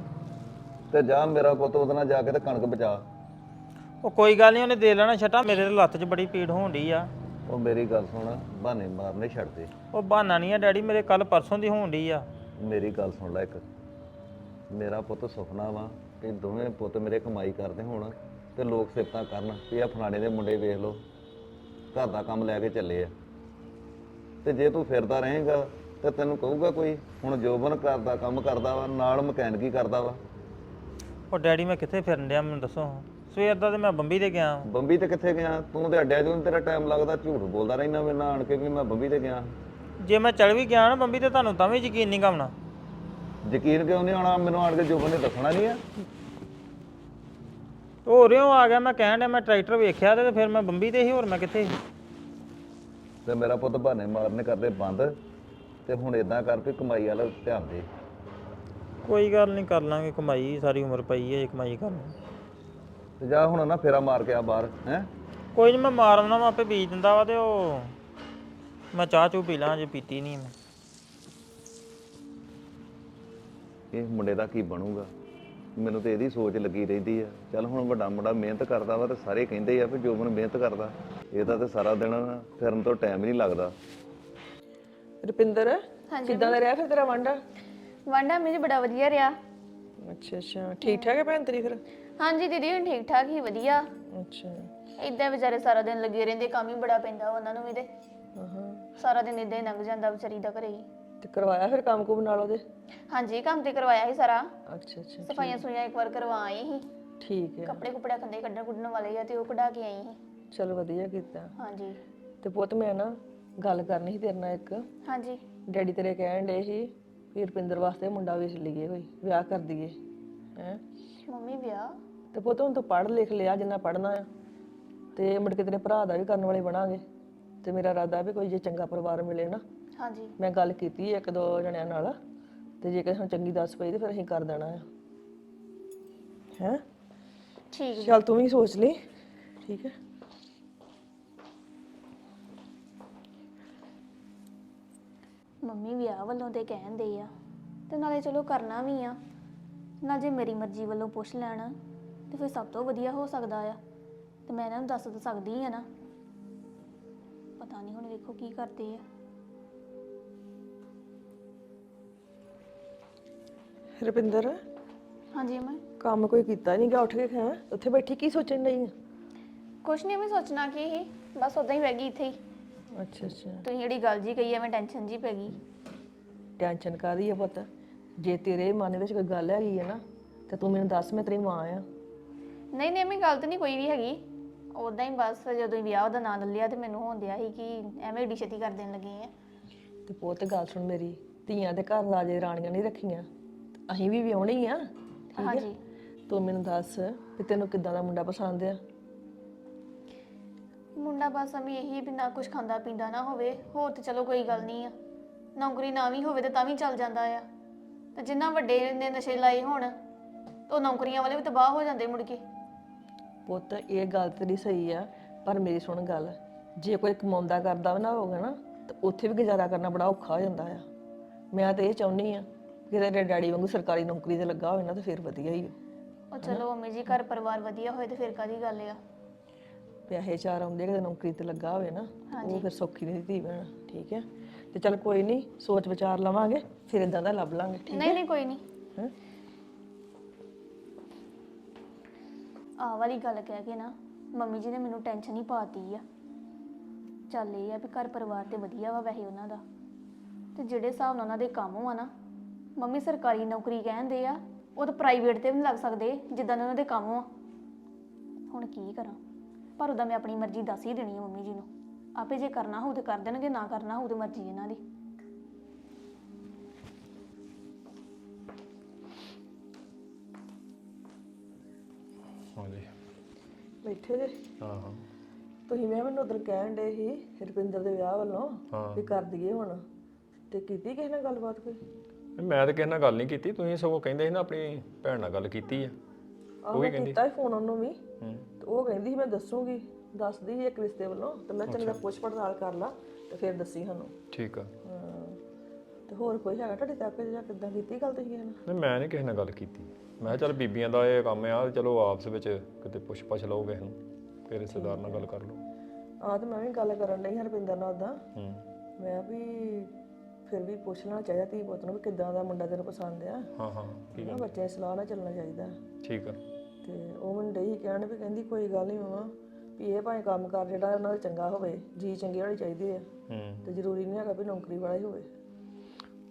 ਤੇ ਜਾ ਮੇਰਾ ਪੁੱਤ ਉਹਦੇ ਨਾਲ ਜਾ ਕੇ ਤੇ ਕਣਕ ਬਚਾ। ਉਹ ਕੋਈ ਗੱਲ ਨਹੀਂ ਉਹਨੇ ਦੇ ਲੈਣਾ ਛਟਾ ਮੇਰੇ ਤੇ ਲੱਤ 'ਚ ਬੜੀ ਪੀੜ ਹੋਣ ਡਈ ਆ। ਉਹ ਮੇਰੀ ਗੱਲ ਸੁਣ ਬਹਾਨੇ ਮਾਰਨੇ ਛੱਡ ਦੇ। ਉਹ ਬਹਾਨਾ ਨਹੀਂ ਆ ਡੈਡੀ ਮੇਰੇ ਕੱਲ ਪਰਸੋਂ ਦੀ ਹੋਣ ਡਈ ਆ। ਮੇਰੀ ਗੱਲ ਸੁਣ ਲੈ ਇੱਕ। ਮੇਰਾ ਪੁੱਤ ਸੁਪਨਾ ਵਾ ਕਿ ਦੋਵੇਂ ਪੁੱਤ ਮੇਰੇ ਕਮਾਈ ਕਰਦੇ ਹੋਣ। ਤੇ ਲੋਕ ਸਿਫਤਾਂ ਕਰਨ ਵੀ ਆ ਫਲਾਣੇ ਦੇ ਮੁੰਡੇ ਵੇਖ ਲਓ ਘਰ ਦਾ ਕੰਮ ਲੈ ਕੇ ਚੱਲੇ ਆ। ਤੇ ਜੇ ਤੂੰ ਫਿਰਦਾ ਰਹੇਗਾ ਤੇ ਤੈਨੂੰ ਕਹੂਗਾ ਕੋਈ ਹੁਣ ਜੋਬਨ ਕਰਦਾ ਕੰਮ ਕਰਦਾ ਵਾ ਨਾਲ ਮਕੈਨਿਕੀ ਕਰਦਾ ਵਾ। ਉਹ ਡੈਡੀ ਮੈਂ ਕਿੱਥੇ ਫਿਰਨ ਡਿਆ ਮੈਨੂੰ ਦੱਸੋ। ਸਵੇਰ ਦਾ ਤੇ ਮੈਂ ਬੰਬੀ ਤੇ ਗਿਆ। ਵਾਂ। ਬੰਬੀ ਤੇ ਕਿੱਥੇ ਗਿਆ? ਤੂੰ ਤੇ ਅੱਡਿਆ ਜੂ ਤੇਰਾ ਟਾਈਮ ਲੱਗਦਾ ਝੂਠ ਬੋਲਦਾ ਰਹਿਣਾ ਮੇਰੇ ਨਾਲ ਆਣ ਕੇ ਵੀ ਮੈਂ ਬੰਬੀ ਤੇ ਗਿਆ। ਜੇ ਮੈਂ ਚੱਲ ਵੀ ਗਿਆ ਨਾ ਬੰਬੀ ਤੇ ਤੁਹਾਨੂੰ ਤਾਂ ਵੀ ਯਕੀਨ ਨਹੀਂ ਕਰਨਾ ਯਕੀਨ ਕਿਉਂ ਨਹੀਂ ਆਉਣਾ? ਮੈਨੂੰ ਆਣ ਕੇ ਜੋਬਨ ਨੇ ਦੱਸਣਾ ਨਹੀਂ ਆ। ਹੋ ਰਿਓ ਆ ਗਿਆ ਮੈਂ ਕਹਿਣ ਡਿਆ ਮੈਂ ਟਰੈਕਟਰ ਵੇਖਿਆ ਤੇ ਫਿਰ ਮੈਂ ਬੰਬੀ ਤੇ ਸੀ ਹੋਰ ਮੈਂ ਕਿੱਥੇ ਸੀ? ਤੇ ਮੇਰਾ ਪੁੱਤ ਬਹਾਨੇ ਮਾਰਨੇ ਕਰਦੇ ਬੰਦ ਤੇ ਹੁਣ ਇਦਾਂ ਕਰ ਵੀ ਕਮਾਈ ਵਾਲਾ ਧਿਆਨ ਦੇ ਕੋਈ ਗੱਲ ਨਹੀਂ ਕਰ ਲਾਂਗੇ ਕਮਾਈ ਸਾਰੀ ਉਮਰ ਪਈ ਹੈ ਕਮਾਈ ਕਰਨ ਨੂੰ। ਤੇ ਜਾ ਹੁਣ ਨਾ ਫੇਰਾ ਮਾਰ ਕੇ ਆ ਬਾਹਰ ਹੈ ਕੋਈ ਨਹੀਂ ਮੈਂ ਮਾਰ ਆਉਣਾ ਮੈਂ ਆਪੇ ਬੀਜ ਦਿੰਦਾ ਵਾ ਤੇ ਉਹ ਮੈਂ ਚਾਹ ਚੂ ਪੀ ਲਾਂ ਜੇ ਪੀਤੀ ਨਹੀਂ ਮੈਂ ਇਹ ਮੁੰਡੇ ਦਾ ਕੀ ਬਣੂਗਾ ਮੈਨੂੰ ਤੇ ਇਹਦੀ ਸੋਚ ਲੱਗੀ ਰਹਿੰਦੀ ਆ। ਚੱਲ ਹੁਣ ਵੱਡਾ ਮੁੰਡਾ ਮਿਹਨਤ ਕਰਦਾ ਵਾ ਤੇ ਸਾਰੇ ਕਹਿੰਦੇ ਆ ਵੀ ਜੋਬਨ ਮਿਹਨਤ ਕਰਦਾ ਇਹਦਾ ਤੇ ਸਾਰਾ ਦਿਨ ਫਿਰਨ ਤੋਂ ਟਾਈਮ ਹੀ ਨਹੀਂ ਲੱਗਦਾ। ਰੁਪਿੰਦਰ ਕਿੱਦਾਂ ਦਾ ਰਿਹਾ ਫਿਰ ਤੇਰਾ ਵਾਂਡਾ? ਵਾਂਡਾ ਮੈਨੂੰ ਬੜਾ ਵਧੀਆ ਰਿਹਾ। ਅੱਛਾ ਅੱਛਾ। ਠੀਕ ਠਾਕ ਹੈ ਭੈਣ ਤੇਰੀ ਫਿਰ? ਹਾਂਜੀ ਦੀਦੀ ਹੁਣ ਠੀਕ ਠਾਕ ਹੀ ਵਧੀਆ। ਅੱਛਾ। ਇਦਾਂ ਵਿਚਾਰੇ ਸਾਰਾ ਦਿਨ ਲੱਗੇ ਰਹਿੰਦੇ ਕੰਮ ਹੀ ਬੜਾ ਪੈਂਦਾ ਉਹਨਾਂ ਨੂੰ ਵੀ ਤੇ। ਹਾਂ ਹਾਂ। ਸਾਰਾ ਦਿਨ ਇਦਾਂ ਹੀ ਲੰਘ ਜਾਂਦਾ ਵਿਚਾਰੀ ਦਾ ਘਰੇ ਹੀ। ਤੇ ਕਰਵਾਇਆ ਫਿਰ ਕੰਮ ਕੁਮ ਨਾਲ ਉਹਦੇ? ਹਾਂਜੀ ਕੰਮ ਤੇ ਕਰਵਾਇਆ ਸੀ ਸਾਰਾ। ਅੱਛਾ ਅੱਛਾ ਸਫਾਈਆਂ ਸੁਈਆਂ ਇੱਕ ਵਾਰ ਕਰਵਾ ਆਈ ਸੀ। ਠੀਕ ਹੈ। ਕੱਪੜੇ ਕੁਪੜੇ ਖੰਦੇ ਕੱਢਣ ਕੁੱਢਣ ਵਾਲੇ ਆ ਤੇ ਉਹ ਕਢਾ ਕੇ ਆਈ ਸੀ। ਚਲ ਵਧੀਆ ਕੀਤਾ। ਹਾਂਜੀ। ਤੇ ਪੁੱਤ ਮੈਂ ਨਾ ਗੱਲ ਕਰਨੀ ਸੀ ਤੇਰੇ ਨਾਲ ਇੱਕ। ਹਾਂਜੀ। ਡੈਡੀ ਤੇਰੇ ਕਹਿਣ ਡੇ ਸੀ ਵੀ ਰੁਪਿੰਦਰ ਵਾਸਤੇ ਮੁੰਡਾ ਵੇਚ ਲਈਏ ਕੋਈ ਵਿਆਹ ਕਰ ਦਈਏ ਹੈ। ਮੰਮੀ ਵਿਆਹ? ਤੇ ਪੁੱਤ ਹੁਣ ਤੂੰ ਪੜ੍ਹ ਲਿਖ ਲਿਆ ਜਿੰਨਾ ਪੜ੍ਹਨਾ ਆ। ਤੇ ਮੁੜ ਕੇ ਤੇਰੇ ਭਰਾ ਦਾ ਵੀ ਕਰਨ ਵਾਲੇ ਬਣਾਂਗੇ। ਤੇ ਮੇਰਾ ਇਰਾਦਾ ਵੀ ਕੋਈ ਜੇ ਚੰਗਾ ਪਰਿਵਾਰ ਮਿਲੇ ਨਾ ਹਾਂਜੀ। ਮੈਂ ਗੱਲ ਕੀਤੀ ਇੱਕ ਦੋ ਜਣਿਆਂ ਨਾਲ ਤੇ ਜੇ ਕਿਸੇ ਨੂੰ ਚੰਗੀ ਦੱਸ ਪਈ ਤੇ ਫਿਰ ਅਸੀਂ ਕਰ ਦੇਣਾ ਆ। ਹੈ? ਠੀਕ ਚੱਲ ਤੂੰ ਵੀ ਸੋਚ ਲਈ ਠੀਕ ਹੈ? ਮੰਮੀ ਵਿਆਹ ਵੱਲੋਂ ਤੇ ਕਹਿੰਦੇ ਆ ਤੇ ਨਾਲੇ ਚਲੋ ਕਰਨਾ ਵੀ ਆ। ਨਾ ਜੇ ਮੇਰੀ ਮਰਜ਼ੀ ਵੱਲੋਂ ਪੁੱਛ ਲੈਣ ਤੇ ਫਿਰ ਸਭ ਤੋਂ ਵਧੀਆ ਹੋ ਸਕਦਾ ਆ। ਤੇ ਮੈਂ ਇਹਨਾਂ ਨੂੰ ਦੱਸ ਤਾਂ ਸਕਦੀ ਆ ਨਾ। ਪਤਾ ਨਹੀਂ ਹੁਣ ਵੇਖੋ ਕੀ ਕਰਦੇ ਆ। ਰੁਪਿੰਦਰ? ਹਾਂਜੀ ਮੈਂ। ਕੰਮ ਕੋਈ ਕੀਤਾ ਨਹੀਂ ਗਿਆ ਉੱਠ ਕੇ ਖਾਂ। ਉੱਥੇ ਬੈਠੀ ਕੀ ਸੋਚਣ ਲਈ ਕੁਛ ਨਹੀਂ ਮੈਂ ਸੋਚਣਾ ਕੀ ਸੀ। ਬਸ ਉਦਾਂ ਹੀ ਬਹਿ ਗਈ ਇੱਥੇ ਹੀ। ਅੱਛਾ ਅੱਛਾ। ਤੁਸੀਂ ਜਿਹੜੀ ਗੱਲ ਜੀ ਕਹੀ ਐਵੇਂ ਟੈਨਸ਼ਨ ਜੀ ਪੈ ਗਈ। ਟੈਨਸ਼ਨ ਕਾਦੀ ਹੈ ਪੁੱਤ? ਜੇ ਤੇਰੇ ਮਨ ਵਿੱਚ ਕੋਈ ਗੱਲ ਹੈਗੀ ਹੈ ਨਾ ਤੇ ਤੂੰ ਮੈਨੂੰ ਦੱਸ ਮੈਂ ਤੇਰੀ ਮਾਂ ਆ। ਨਹੀਂ ਨਹੀਂ ਮੈਂ ਗਲਤ ਨਹੀਂ ਕੋਈ ਵੀ ਹੈਗੀ। ਉਦਾਂ ਹੀ ਬਸ ਜਦੋਂ ਹੀ ਵਿਆਹ ਦਾ ਨਾਂ ਲਿਆ ਤੇ ਮੈਨੂੰ ਹੁੰਦਿਆ ਸੀ ਕਿ ਐਵੇਂ ਏਡੀ ਛੇਤੀ ਕਰ ਦੇਣ ਲੱਗੇ ਆ। ਤੇ ਪੁੱਤ ਗੱਲ ਸੁਣ ਮੇਰੀ। ਧੀਆਂ ਦੇ ਘਰ ਰਾਜੇ ਰਾਣੀਆਂ ਨਹੀਂ ਰੱਖੀਆਂ। ਅਸੀਂ ਵੀ ਵਿਆਹਣੀ ਆ ਠੀਕ ਹੈ ਹਾਂਜੀ। ਤੂੰ ਮੈਨੂੰ ਦੱਸ ਵੀ ਤੈਨੂੰ ਕਿੱਦਾਂ ਦਾ ਮੁੰਡਾ ਪਸੰਦ ਆ? ਮੁੰਡਾ ਬਸ ਅਮੀ ਇਹੀ ਵੀ ਨਾ ਕੁਝ ਖਾਂਦਾ ਪੀਂਦਾ ਨਾ ਹੋਵੇ ਹੋਰ ਤੇ ਚਲੋ ਕੋਈ ਗੱਲ ਨਹੀਂ ਆ। ਨੌਕਰੀ ਨਾ ਵੀ ਹੋਵੇ ਤੇ ਤਾਂ ਵੀ ਚੱਲ ਜਾਂਦਾ ਆ। ਤੇ ਜਿੰਨਾ ਵੱਡੇ ਨੇ ਨਸ਼ੇ ਲਾਏ ਹੋਣ ਤੇ ਉਹ ਨੌਕਰੀਆਂ ਵਾਲੇ ਵੀ ਤਬਾਹ ਹੋ ਜਾਂਦੇ ਮੁੜ ਕੇ। ਪੁੱਤ ਇਹ ਗੱਲ ਤੇਰੀ ਸਹੀ ਆ ਪਰ ਮੇਰੀ ਸੁਣ ਗੱਲ ਜੇ ਕੋਈ ਕਮਾਉਂਦਾ ਕਰਦਾ ਵੀ ਨਾ ਹੋਗਾ ਨਾ ਤਾਂ ਉੱਥੇ ਵੀ ਗੁਜ਼ਾਰਾ ਕਰਨਾ ਬੜਾ ਔਖਾ ਹੋ ਜਾਂਦਾ ਆ। ਮੈਂ ਤਾਂ ਇਹ ਚਾਹੁੰਦੀ ਆ ਕਿ ਤੇਰੇ ਡੈਡੀ ਵਾਂਗੂ ਸਰਕਾਰੀ ਨੌਕਰੀ ਤੇ ਲੱਗਾ ਹੋਵੇ ਨਾ ਤਾਂ ਫਿਰ ਵਧੀਆ ਹੀ ਆ। ਉਹ ਚਲੋ ਅਮੀ ਜੀ ਘਰ ਪਰਿਵਾਰ ਵਧੀਆ ਹੋਏ ਤੇ ਫਿਰ ਕਾਦੀ ਗੱਲ ਆ? ਪੈਸੇ ਚਾਰ ਆਉਂਦੇ ਕਿਤੇ ਨੌਕਰੀ ਤੇ ਲੱਗਾ ਹੋਵੇ ਨਾ ਉਹ ਫਿਰ ਸੌਖੀ ਨਹੀਂ ਧੀ ਬਣਾ ਠੀਕ ਹੈ ਤੇ ਚੱਲ ਕੋਈ ਨਹੀਂ ਸੋਚ ਵਿਚਾਰ ਲਵਾਂਗੇ ਫਿਰ ਇਦਾਂ ਦਾ ਲੱਭ ਲਾਂਗੇ ਠੀਕ ਨਹੀਂ ਨਹੀਂ ਕੋਈ ਨਹੀਂ ਹੈ? ਆਹ ਵਾਲੀ ਗੱਲ ਕਹਿ ਕੇ ਨਾ ਮੰਮੀ ਜੀ ਨੇ ਮੈਨੂੰ ਟੈਨਸ਼ਨ ਹੀ ਪਾਤੀ ਆ। ਚੱਲ ਇਹ ਆ ਵੀ ਘਰ ਪਰਿਵਾਰ ਤੇ ਵਧੀਆ ਵਾ ਵੈਸੇ ਉਹਨਾਂ ਦਾ। ਤੇ ਜਿਹੜੇ ਹਿਸਾਬ ਨਾਲ ਉਹਨਾਂ ਦੇ ਕੰਮ ਆ ਨਾ ਮੰਮੀ ਸਰਕਾਰੀ ਨੌਕਰੀ ਕਹਿੰਦੇ ਆ ਉਹ ਤਾਂ ਪ੍ਰਾਈਵੇਟ ਤੇ ਵੀ ਲੱਗ ਸਕਦੇ ਜਿੱਦਾਂ ਦੇ ਉਹਨਾਂ ਦੇ ਕੰਮ ਆ। ਹੁਣ ਕੀ ਕਰਾਂ? ਪਰ ਉਹਦਾ ਮੈਂ ਆਪਣੀ ਮਰਜ਼ੀ ਦੱਸ ਹੀ ਦੇਣੀ ਆ ਮੰਮੀ ਜੀ ਨੂੰ। ਆਪੇ ਜੇ ਕਰਨਾ ਹੋਊ ਤੇ ਕਰ ਦੇਣਗੇ ਨਾ ਕਰਨਾ ਹੋਊ ਤੇ ਮਰਜ਼ੀ ਇਹਨਾਂ ਦੀ। ਹਾਂਜੀ। ਬੈਠੇ ਜੇ। ਹਾਂ ਹਾਂ। ਤੁਸੀਂ ਮੈਂ ਮੈਨੂੰ ਉਧਰ ਕਹਿਣ ਡੇ ਸੀ ਰੁਪਿੰਦਰ ਦੇ ਵਿਆਹ ਵੱਲੋਂ ਹਾਂ। ਵੀ ਕਰ ਦਈਏ ਹੁਣ। ਤੇ ਕੀਤੀ ਕਿਸੇ ਨਾਲ ਗੱਲਬਾਤ ਕੋਈ? ਮੈਂ ਤਾਂ ਕਿਸੇ ਨਾਲ ਗੱਲ ਨਹੀਂ ਕੀਤੀ ਤੁਸੀਂ ਸਗੋਂ ਕਹਿੰਦੇ ਸੀ ਨਾ ਆਪਣੀ ਭੈਣ ਨਾਲ ਗੱਲ ਕੀਤੀ ਆ। ਆਹੋ ਮੈਂ ਕੀਤਾ ਸੀ ਫੋਨ ਉਹਨੂੰ ਵੀ। ਹੂੰ। ਤੇ ਉਹ ਕਹਿੰਦੀ ਸੀ ਮੈਂ ਦੱਸੂਗੀ। ਦੱਸਦੀ ਸੀ ਇੱਕ ਰਿਸ਼ਤੇ ਵੱਲੋਂ। ਤੇ ਮੈਂ ਚੰਗਾ ਪੁੱਛ ਪੜਤਾਲ ਕਰ ਲਾ ਤੇ ਫਿਰ ਦੱਸੀ ਸਾਨੂੰ। ਠੀਕ ਆ। ਹਾਂ। ਤੇ ਹੋਰ ਕੋਈ ਹੈਗਾ ਤੁਹਾਡੇ ਤੱਕ ਜਾਂ ਕਿੱਦਾਂ ਕੀਤੀ ਗੱਲ ਤੁਸੀਂ ਨਾਲ ਨਹੀਂ ਮੈਂ ਨਹੀਂ ਕਿਸੇ ਨਾਲ ਗੱਲ ਕੀਤੀ। ਮੈਂ ਕਿਹਾ ਚੱਲ ਬੀਬੀਆਂ ਦਾ ਇਹ ਕੰਮ ਆ ਚਲੋ ਆਪਸ ਵਿੱਚ ਕਿਤੇ ਪੁੱਛ ਪਛ ਲਓ ਕਿਸੇ ਨੂੰ ਫਿਰ ਰਿਸ਼ਤੇਦਾਰ ਨਾਲ ਗੱਲ ਕਰ ਲਓ। ਆਹ ਤੇ ਮੈਂ ਵੀ ਗੱਲ ਕਰਨ ਲਈ ਹਰਪਿੰਦਰ ਨਾਲ ਉਦਾਂ ਹੂੰ। ਮੈਂ ਵੀ ਫਿਰ ਵੀ ਪੁੱਛ ਲੈਣਾ ਚਾਹੀਦਾ ਧੀ ਪੁੱਤ ਨੂੰ ਵੀ ਕਿੱਦਾਂ ਦਾ ਮੁੰਡਾ ਤੈਨੂੰ ਪਸੰਦ ਆ। ਹਾਂ ਹਾਂ ਠੀਕ ਨਾ ਬੱਚੇ ਦੀ ਸਲਾਹ ਨਾਲ ਚੱਲਣਾ ਚਾਹੀਦਾ। ਠੀਕ ਆ। ਤੇ ਉਹ ਮੈਨੂੰ ਡਈ ਕਹਿਣ ਵੀ ਕਹਿੰਦੀ ਕੋਈ ਗੱਲ ਨਹੀਂ ਮਾਮਾ ਵੀ ਇਹ ਭਾਵੇਂ ਕੰਮ ਕਰ ਜਿਹੜਾ ਉਹਨਾਂ ਦਾ ਚੰਗਾ ਹੋਵੇ ਜੀ ਚੰਗੇ ਹੋਣੇ ਚਾਹੀਦੇ ਆ। ਹੂੰ। ਤੇ ਜ਼ਰੂਰੀ ਨਹੀਂ ਹੈਗਾ ਵੀ ਨੌਕਰੀ ਵਾਲਾ ਹੀ ਹੋਵੇ।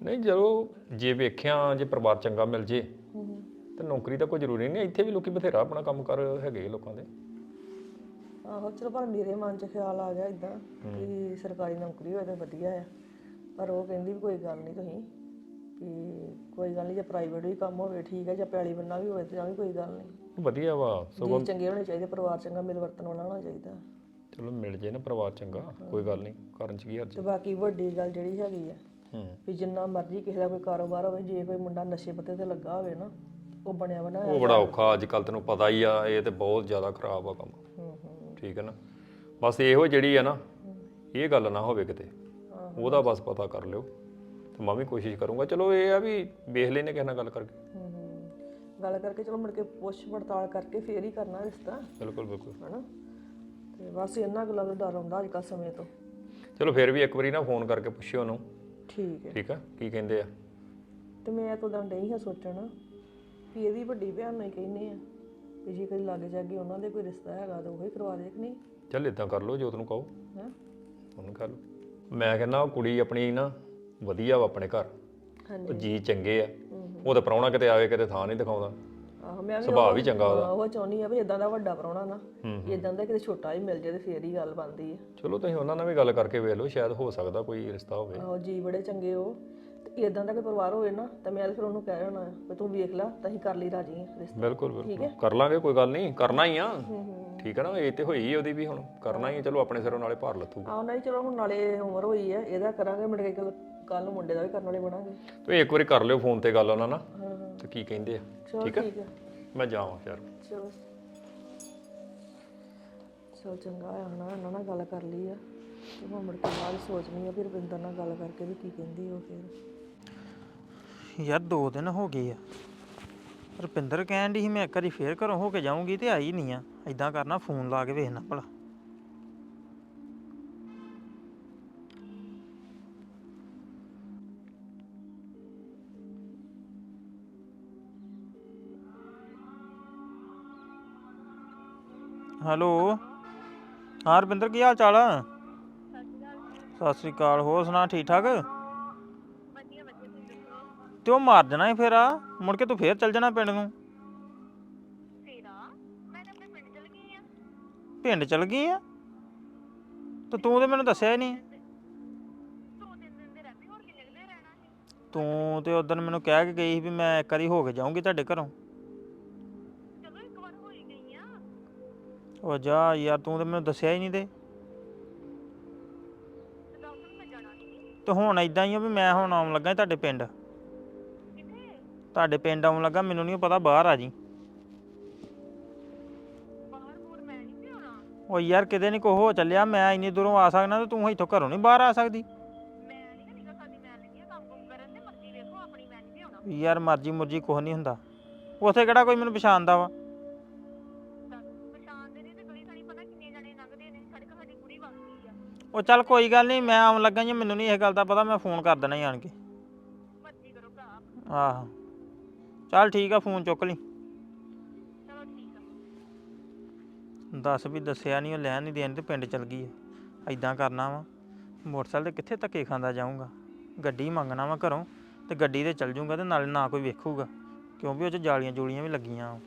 ਨਹੀਂ ਜਦੋਂ ਜੇ ਵੇਖਿਆ ਜੇ ਪਰਿਵਾਰ ਚੰਗਾ ਮਿਲ ਜੇ ਤੇ ਨੌਕਰੀ ਦਾ ਕੋਈ ਜ਼ਰੂਰੀ ਨਹੀਂ ਇੱਥੇ ਵੀ ਲੋਕੀ ਬਥੇਰਾ ਆਪਣਾ ਕੰਮ ਕਰ ਹੈਗੇ ਲੋਕਾਂ ਦੇ। ਆਹੋ ਚਲੋ ਪਰ ਮੇਰੇ ਮਨ 'ਚ ਖਿਆਲ ਆ ਗਿਆ ਇਦਾਂ ਕਿ ਸਰਕਾਰੀ ਨੌਕਰੀ ਹੋਵੇ ਤਾਂ ਵਧੀਆ ਆ। ਪਰ ਉਹ ਕਹਿੰਦੀ ਵੀ ਕੋਈ ਗੱਲ ਨਹੀਂ ਤੁਸੀਂ ਕਿ ਕੋਈ ਗੱਲ ਨਹੀਂ ਜੇ ਪ੍ਰਾਈਵੇਟ ਵੀ ਕੰਮ ਹੋਵੇ ਠੀਕ ਹੈ ਜਾਂ ਪੈਲੀ ਬੰਨਾ ਵੀ ਹੋਵੇ ਤਾਂ ਵੀ ਕੋਈ ਗੱਲ ਨਹੀਂ। ਵਧੀਆ ਵਾ ਸਗੋਂ ਜੀ ਚੰਗੇ ਹੋਣੇ ਚਾਹੀਦੇ ਪਰਿਵਾਰ ਚੰਗਾ ਮਿਲ ਵਰਤਨ ਵਾਲਾ ਹੋਣਾ ਚਾਹੀਦਾ। ਚਲੋ ਮਿਲ ਜੇ ਨਾ ਪਰਿਵਾਰ ਚੰਗਾ ਕੋਈ ਗੱਲ ਨਹੀਂ ਕਰਨ ਚ ਕੀ ਹਰਜ? ਤੇ ਬਾਕੀ ਵੱਡੀ ਗੱਲ ਜਿਹੜੀ ਹੈਗੀ ਆ ਹੂੰ। ਵੀ ਜਿੰਨਾ ਮਰਜ਼ੀ ਕਿਸੇ ਦਾ ਕੋਈ ਕਾਰੋਬਾਰ ਹੋਵੇ ਜੇ ਕੋਈ ਮੁੰਡਾ ਨਸ਼ੇ ਪੱਤੇ ਤੇ ਲੱਗਾ ਹੋਵੇ ਨਾ ਉਹ ਬਣਿਆ ਬਣਾਇਆ ਉਹ ਬੜਾ ਔਖਾ ਅੱਜ ਕੱਲ ਤੈਨੂੰ ਪਤਾ ਹੀ ਆ ਇਹ ਤੇ ਬਹੁਤ ਜ਼ਿਆਦਾ ਖਰਾਬ ਆ ਕੰਮ। ਹੂੰ ਹੂੰ। ਠੀਕ ਹੈ ਨਾ? ਬਸ ਇਹੋ ਜਿਹੜੀ ਆ ਨਾ ਇਹ ਗੱਲ ਨਾ ਹੋਵੇ ਕਿਤੇ। ਉਹਦਾ ਬਸ ਪਤਾ ਕਰ ਲਿਓ। ਤੇ ਮੈਂ ਵੀ ਕੋਸ਼ਿਸ਼ ਕਰੂੰਗਾ। ਚਲੋ ਇਹ ਆ ਵੀ ਵੇਖ ਲੈਨੇ ਕਿਸੇ ਨਾਲ ਗੱਲ ਕਰਕੇ। ਹੂੰ, ਹੂੰ। ਗੱਲ ਕਰਕੇ ਚਲੋ ਮੁੜ ਕੇ ਪੁੱਛ ਪੜਤਾਲ ਕਰਕੇ ਫੇਰ ਹੀ ਕਰਨਾ ਰਿਸ਼ਤਾ। ਬਿਲਕੁਲ ਬਿਲਕੁਲ। ਹਨਾ? ਤੇ ਬਸ ਇਹਨਾਂ ਗੱਲਾਂ ਦਾ ਡਰ ਆਉਂਦਾ ਅੱਜ ਕੱਲ੍ਹ ਸਮੇਂ ਤੋਂ। ਚਲੋ ਫਿਰ ਵੀ ਇੱਕ ਵਾਰੀ ਨਾ ਫੋਨ ਕਰਕੇ ਪੁੱਛਿਓ ਉਹਨੂੰ। ਠੀਕ ਹੈ। ਠੀਕ ਆ? ਕੀ ਕਹਿੰਦੇ ਆ? ਤੇ ਮੈਂ ਤਾਂ ਉਦੋਂ ਡਈ ਹਾਂ ਸੋਚਣ ਵੀ ਇਹਦੀ ਵੱਡੀ ਭੈਣ ਨੂੰ ਹੀ ਕਹਿੰਦੇ ਆ ਵੀ ਜੇ ਕੋਈ ਲਾਗੇ ਜਾਗੇ ਉਹਨਾਂ ਦੇ ਕੋਈ ਰਿਸ਼ਤਾ ਹੈਗਾ ਤਾਂ ਉਹ ਹੀ ਕਰਵਾ ਦੇ ਕਿ ਨਹੀਂ? ਚੱਲ ਇਦਾਂ ਕਰ ਲਓ ਜੋਤ ਨੂੰ ਕਹੋ। ਹੈਂ? ਉਹਨੂੰ ਕਰ ਲਓ। ਮੈਂ ਕਹਿੰਦਾ ਉਹ ਕੁੜੀ ਆਪਣੀ ਨਾ ਵਧੀਆ ਵਾ ਆਪਣੇ ਘਰ। ਹਾਂਜੀ। ਉਹ ਜੀ ਚੰਗੇ ਆ। ਉਹ ਤਾਂ ਪ੍ਰਾਹੁਣਾ ਕਿਤੇ ਆਵੇ ਕਿਤੇ ਥਾਂ ਨਹੀਂ ਦਿਖਾਉਂਦਾ। ਆਹੋ ਮੈਂ ਵੀ ਸੁਭਾਅ ਵੀ ਚੰਗਾ ਉਹਦਾ। ਉਹ ਚਾਹੁੰਦੀ ਆ ਵੀ ਇਦਾਂ ਦਾ ਵੱਡਾ ਪ੍ਰਾਹੁਣਾ ਨਾ ਇਦਾਂ ਦਾ ਕਿਤੇ ਛੋਟਾ ਹੀ ਮਿਲ ਜੇ ਤੇ ਫੇਰ ਹੀ ਗੱਲ ਬਣਦੀ ਹੈ ਚਲੋ ਤੁਸੀਂ ਉਹਨਾਂ ਨਾਲ ਵੀ ਗੱਲ ਕਰਕੇ ਵੇਖ ਲਓ ਸ਼ਾਇਦ ਹੋ ਸਕਦਾ ਕੋਈ ਰਿਸ਼ਤਾ ਹੋਵੇ। ਆਹੋ ਜੀ ਬੜੇ ਚੰਗੇ ਹੋ ਤੇ ਇਦਾਂ ਦਾ ਕੋਈ ਪਰਿਵਾਰ ਹੋਵੇ ਨਾ ਤਾਂ ਮੈਂ ਤਾਂ ਫਿਰ ਉਹਨੂੰ ਕਹਿ ਦੇਣਾ ਵੀ ਤੂੰ ਵੇਖ ਲੈ ਤਾਂ ਅਸੀਂ ਕਰ ਲਈ ਰਾਜੀ ਹਾਂ ਰਿਸ਼ਤਾ। ਬਿਲਕੁਲ ਬਿਲਕੁਲ। ਕਰ ਲਾਂਗੇ ਕੋਈ ਗੱਲ ਨਹੀਂ ਕਰਨਾ ਹੀ ਆ। ਠੀਕ ਹੈ ਨਾ ਇਹ ਤੇ ਹੋਈ ਉਹਦੀ ਵੀ ਹੁਣ ਕਰਨਾ ਹੀ ਆ, ਚਲੋ ਆਪਣੇ ਸਿਰੋਂ ਨਾਲੇ ਭਾਰ ਲੱਥੂਗਾ। ਆਹ ਨਹੀਂ ਚਲੋ ਹੁਣ ਨਾਲੇ ਉਮਰ ਹੋਈ ਹੈ ਇਹਦਾ ਕਰਾਂਗੇ ਮਿਲ ਕੇ ਕੱਲ ਨੂੰ ਮੁੰਡੇ ਦਾ ਵੀ ਕਰਨ ਵਾਲੇ ਬਣਾਂਗੇ। ਤੁਸੀਂ ਇੱਕ ਵਾਰੀ ਕਰ ਲਿਓ ਫੋਨ ਤੇ ਗੱਲ ਉਹਨਾਂ ਨਾਲ ਤੇ ਕੀ ਕਹਿੰਦੇ ਆ। ਚਲੋ ਠੀਕ ਹੈ ਹੈ ਮੈਂ ਜਾਵਾਂ ਯਾਰ ਚਲੋ। ਚਲੋ ਚੰਗਾ ਆ ਹਨਾ ਇਹਨਾਂ ਨਾਲ ਗੱਲ ਕਰ ਲਈ ਆ। ਤੇ ਮੈਂ ਮੁੜ ਕੇ ਬਾਅਦ ਸੋਚਣੀ ਆ ਫਿਰ ਰਵਿੰਦਰ ਨਾਲ ਗੱਲ ਕਰਕੇ ਵੀ ਕੀ ਕਹਿੰਦੀ ਉਹ ਫਿਰ। ਯਾਰ ਦੋ ਦਿਨ ਹੋ ਗਏ ਆ। ਰੁਪਿੰਦਰ ਕਹਿਣ ਦੀ ਸੀ ਮੈਂ ਇੱਕ ਵਾਰੀ ਫੇਰ ਘਰੋਂ ਹੋ ਕੇ ਜਾਊਂਗੀ ਤੇ ਆਈ ਨਹੀਂ ਆ। ਐਦਾਂ ਕਰਨਾ ਫੋਨ ਲਾ ਕੇ ਵੇਖਣਾ ਭਲਾ। ਹੈਲੋ। ਹਾਂ ਰੁਪਿੰਦਰ ਕੀ ਹਾਲ ਚਾਲ ਆ? ਸਤਿ ਸ੍ਰੀ ਅਕਾਲ ਹੋਰ ਸੁਣਾ ਠੀਕ ਠਾਕ? ਤੇ ਉਹ ਮਾਰ ਦੇਣਾ ਸੀ ਫੇਰ ਆ। ਮੁੜ ਕੇ ਤੂੰ ਫੇਰ ਚੱਲ ਜਾਣਾ ਪਿੰਡ ਨੂੰ। ਪਿੰਡ ਚਲ ਗਈ ਆ। ਤੇ ਤੂੰ ਤੇ ਮੈਨੂੰ ਦੱਸਿਆ ਹੀ ਨਹੀਂ। ਤੂੰ ਤੇ ਉਦੋਂ ਮੈਨੂੰ ਕਹਿ ਕੇ ਗਈ ਸੀ ਵੀ ਮੈਂ ਇੱਕ ਵਾਰੀ ਹੋ ਕੇ ਜਾਊਂਗੀ ਤੁਹਾਡੇ ਘਰੋਂ। ਉਹ ਜਾ ਯਾਰ ਤੂੰ ਤੇ ਮੈਨੂੰ ਦੱਸਿਆ ਹੀ ਨਹੀਂ ਤੇ। ਤੇ ਹੁਣ ਇਦਾਂ ਹੀ ਆ ਵੀ ਮੈਂ ਹੁਣ ਆਉਣ ਲੱਗਾ ਤੁਹਾਡੇ ਪਿੰਡ। ਤੁਹਾਡੇ ਪਿੰਡ ਆਉਣ ਲੱਗਾ ਮੈਨੂੰ ਨਹੀਂ ਪਤਾ ਬਾਹਰ ਆ ਜੀ। ਉਹ ਯਾਰ ਕਿਤੇ ਨਹੀਂ ਕੋ ਹੋ ਚੱਲਿਆ ਮੈਂ ਇੰਨੀ ਦੂਰੋਂ ਆ ਸਕਦਾ ਤੇ ਤੂੰ ਇੱਥੋਂ ਘਰੋਂ ਨਹੀਂ ਬਾਹਰ ਆ ਸਕਦੀ। ਯਾਰ ਮਰਜ਼ੀ ਮੁਰਜੀ ਕੁਛ ਨਹੀਂ ਹੁੰਦਾ। ਉਥੇ ਕਿਹੜਾ ਕੋਈ ਮੈਨੂੰ ਪਛਾਣਦਾ ਵਾ? ਉਹ ਚੱਲ ਕੋਈ ਗੱਲ ਨਹੀਂ ਮੈਂ ਆਉਣ ਲੱਗਾ ਜੀ ਮੈਨੂੰ ਨਹੀਂ ਇਹ ਗੱਲ ਦਾ ਪਤਾ ਮੈਂ ਫੋਨ ਕਰ ਦੇਣਾ ਹੀ ਆਣ ਕੇ। ਆਹੋ। ਚੱਲ ਠੀਕ ਆ ਫੋਨ ਚੁੱਕ ਲਈ। ਦੱਸ ਵੀ ਦੱਸਿਆ ਨਹੀਂ ਉਹ ਲੈਣ ਨਹੀਂ ਦੇਣ ਤੇ ਪਿੰਡ ਚਲ ਗਈ ਆ। ਐਦਾਂ ਕਰਨਾ ਵਾ। ਮੋਟਰਸਾਈਕਲ ਤੇ ਕਿੱਥੇ ਧੱਕੇ ਖਾਂਦਾ ਜਾਊਂਗਾ? ਗੱਡੀ ਮੰਗਣਾ ਵਾ ਘਰੋਂ ਤੇ ਗੱਡੀ ਤੇ ਚੱਲ ਜੂੰਗਾ ਤੇ ਨਾਲੇ ਨਾ ਕੋਈ ਵੇਖੂਗਾ। ਕਿਉਂਕਿ ਉਹ ਚ ਜਾਲੀਆਂ ਜੂਲੀਆਂ ਵੀ ਲੱਗੀਆਂ ਵਾਂ।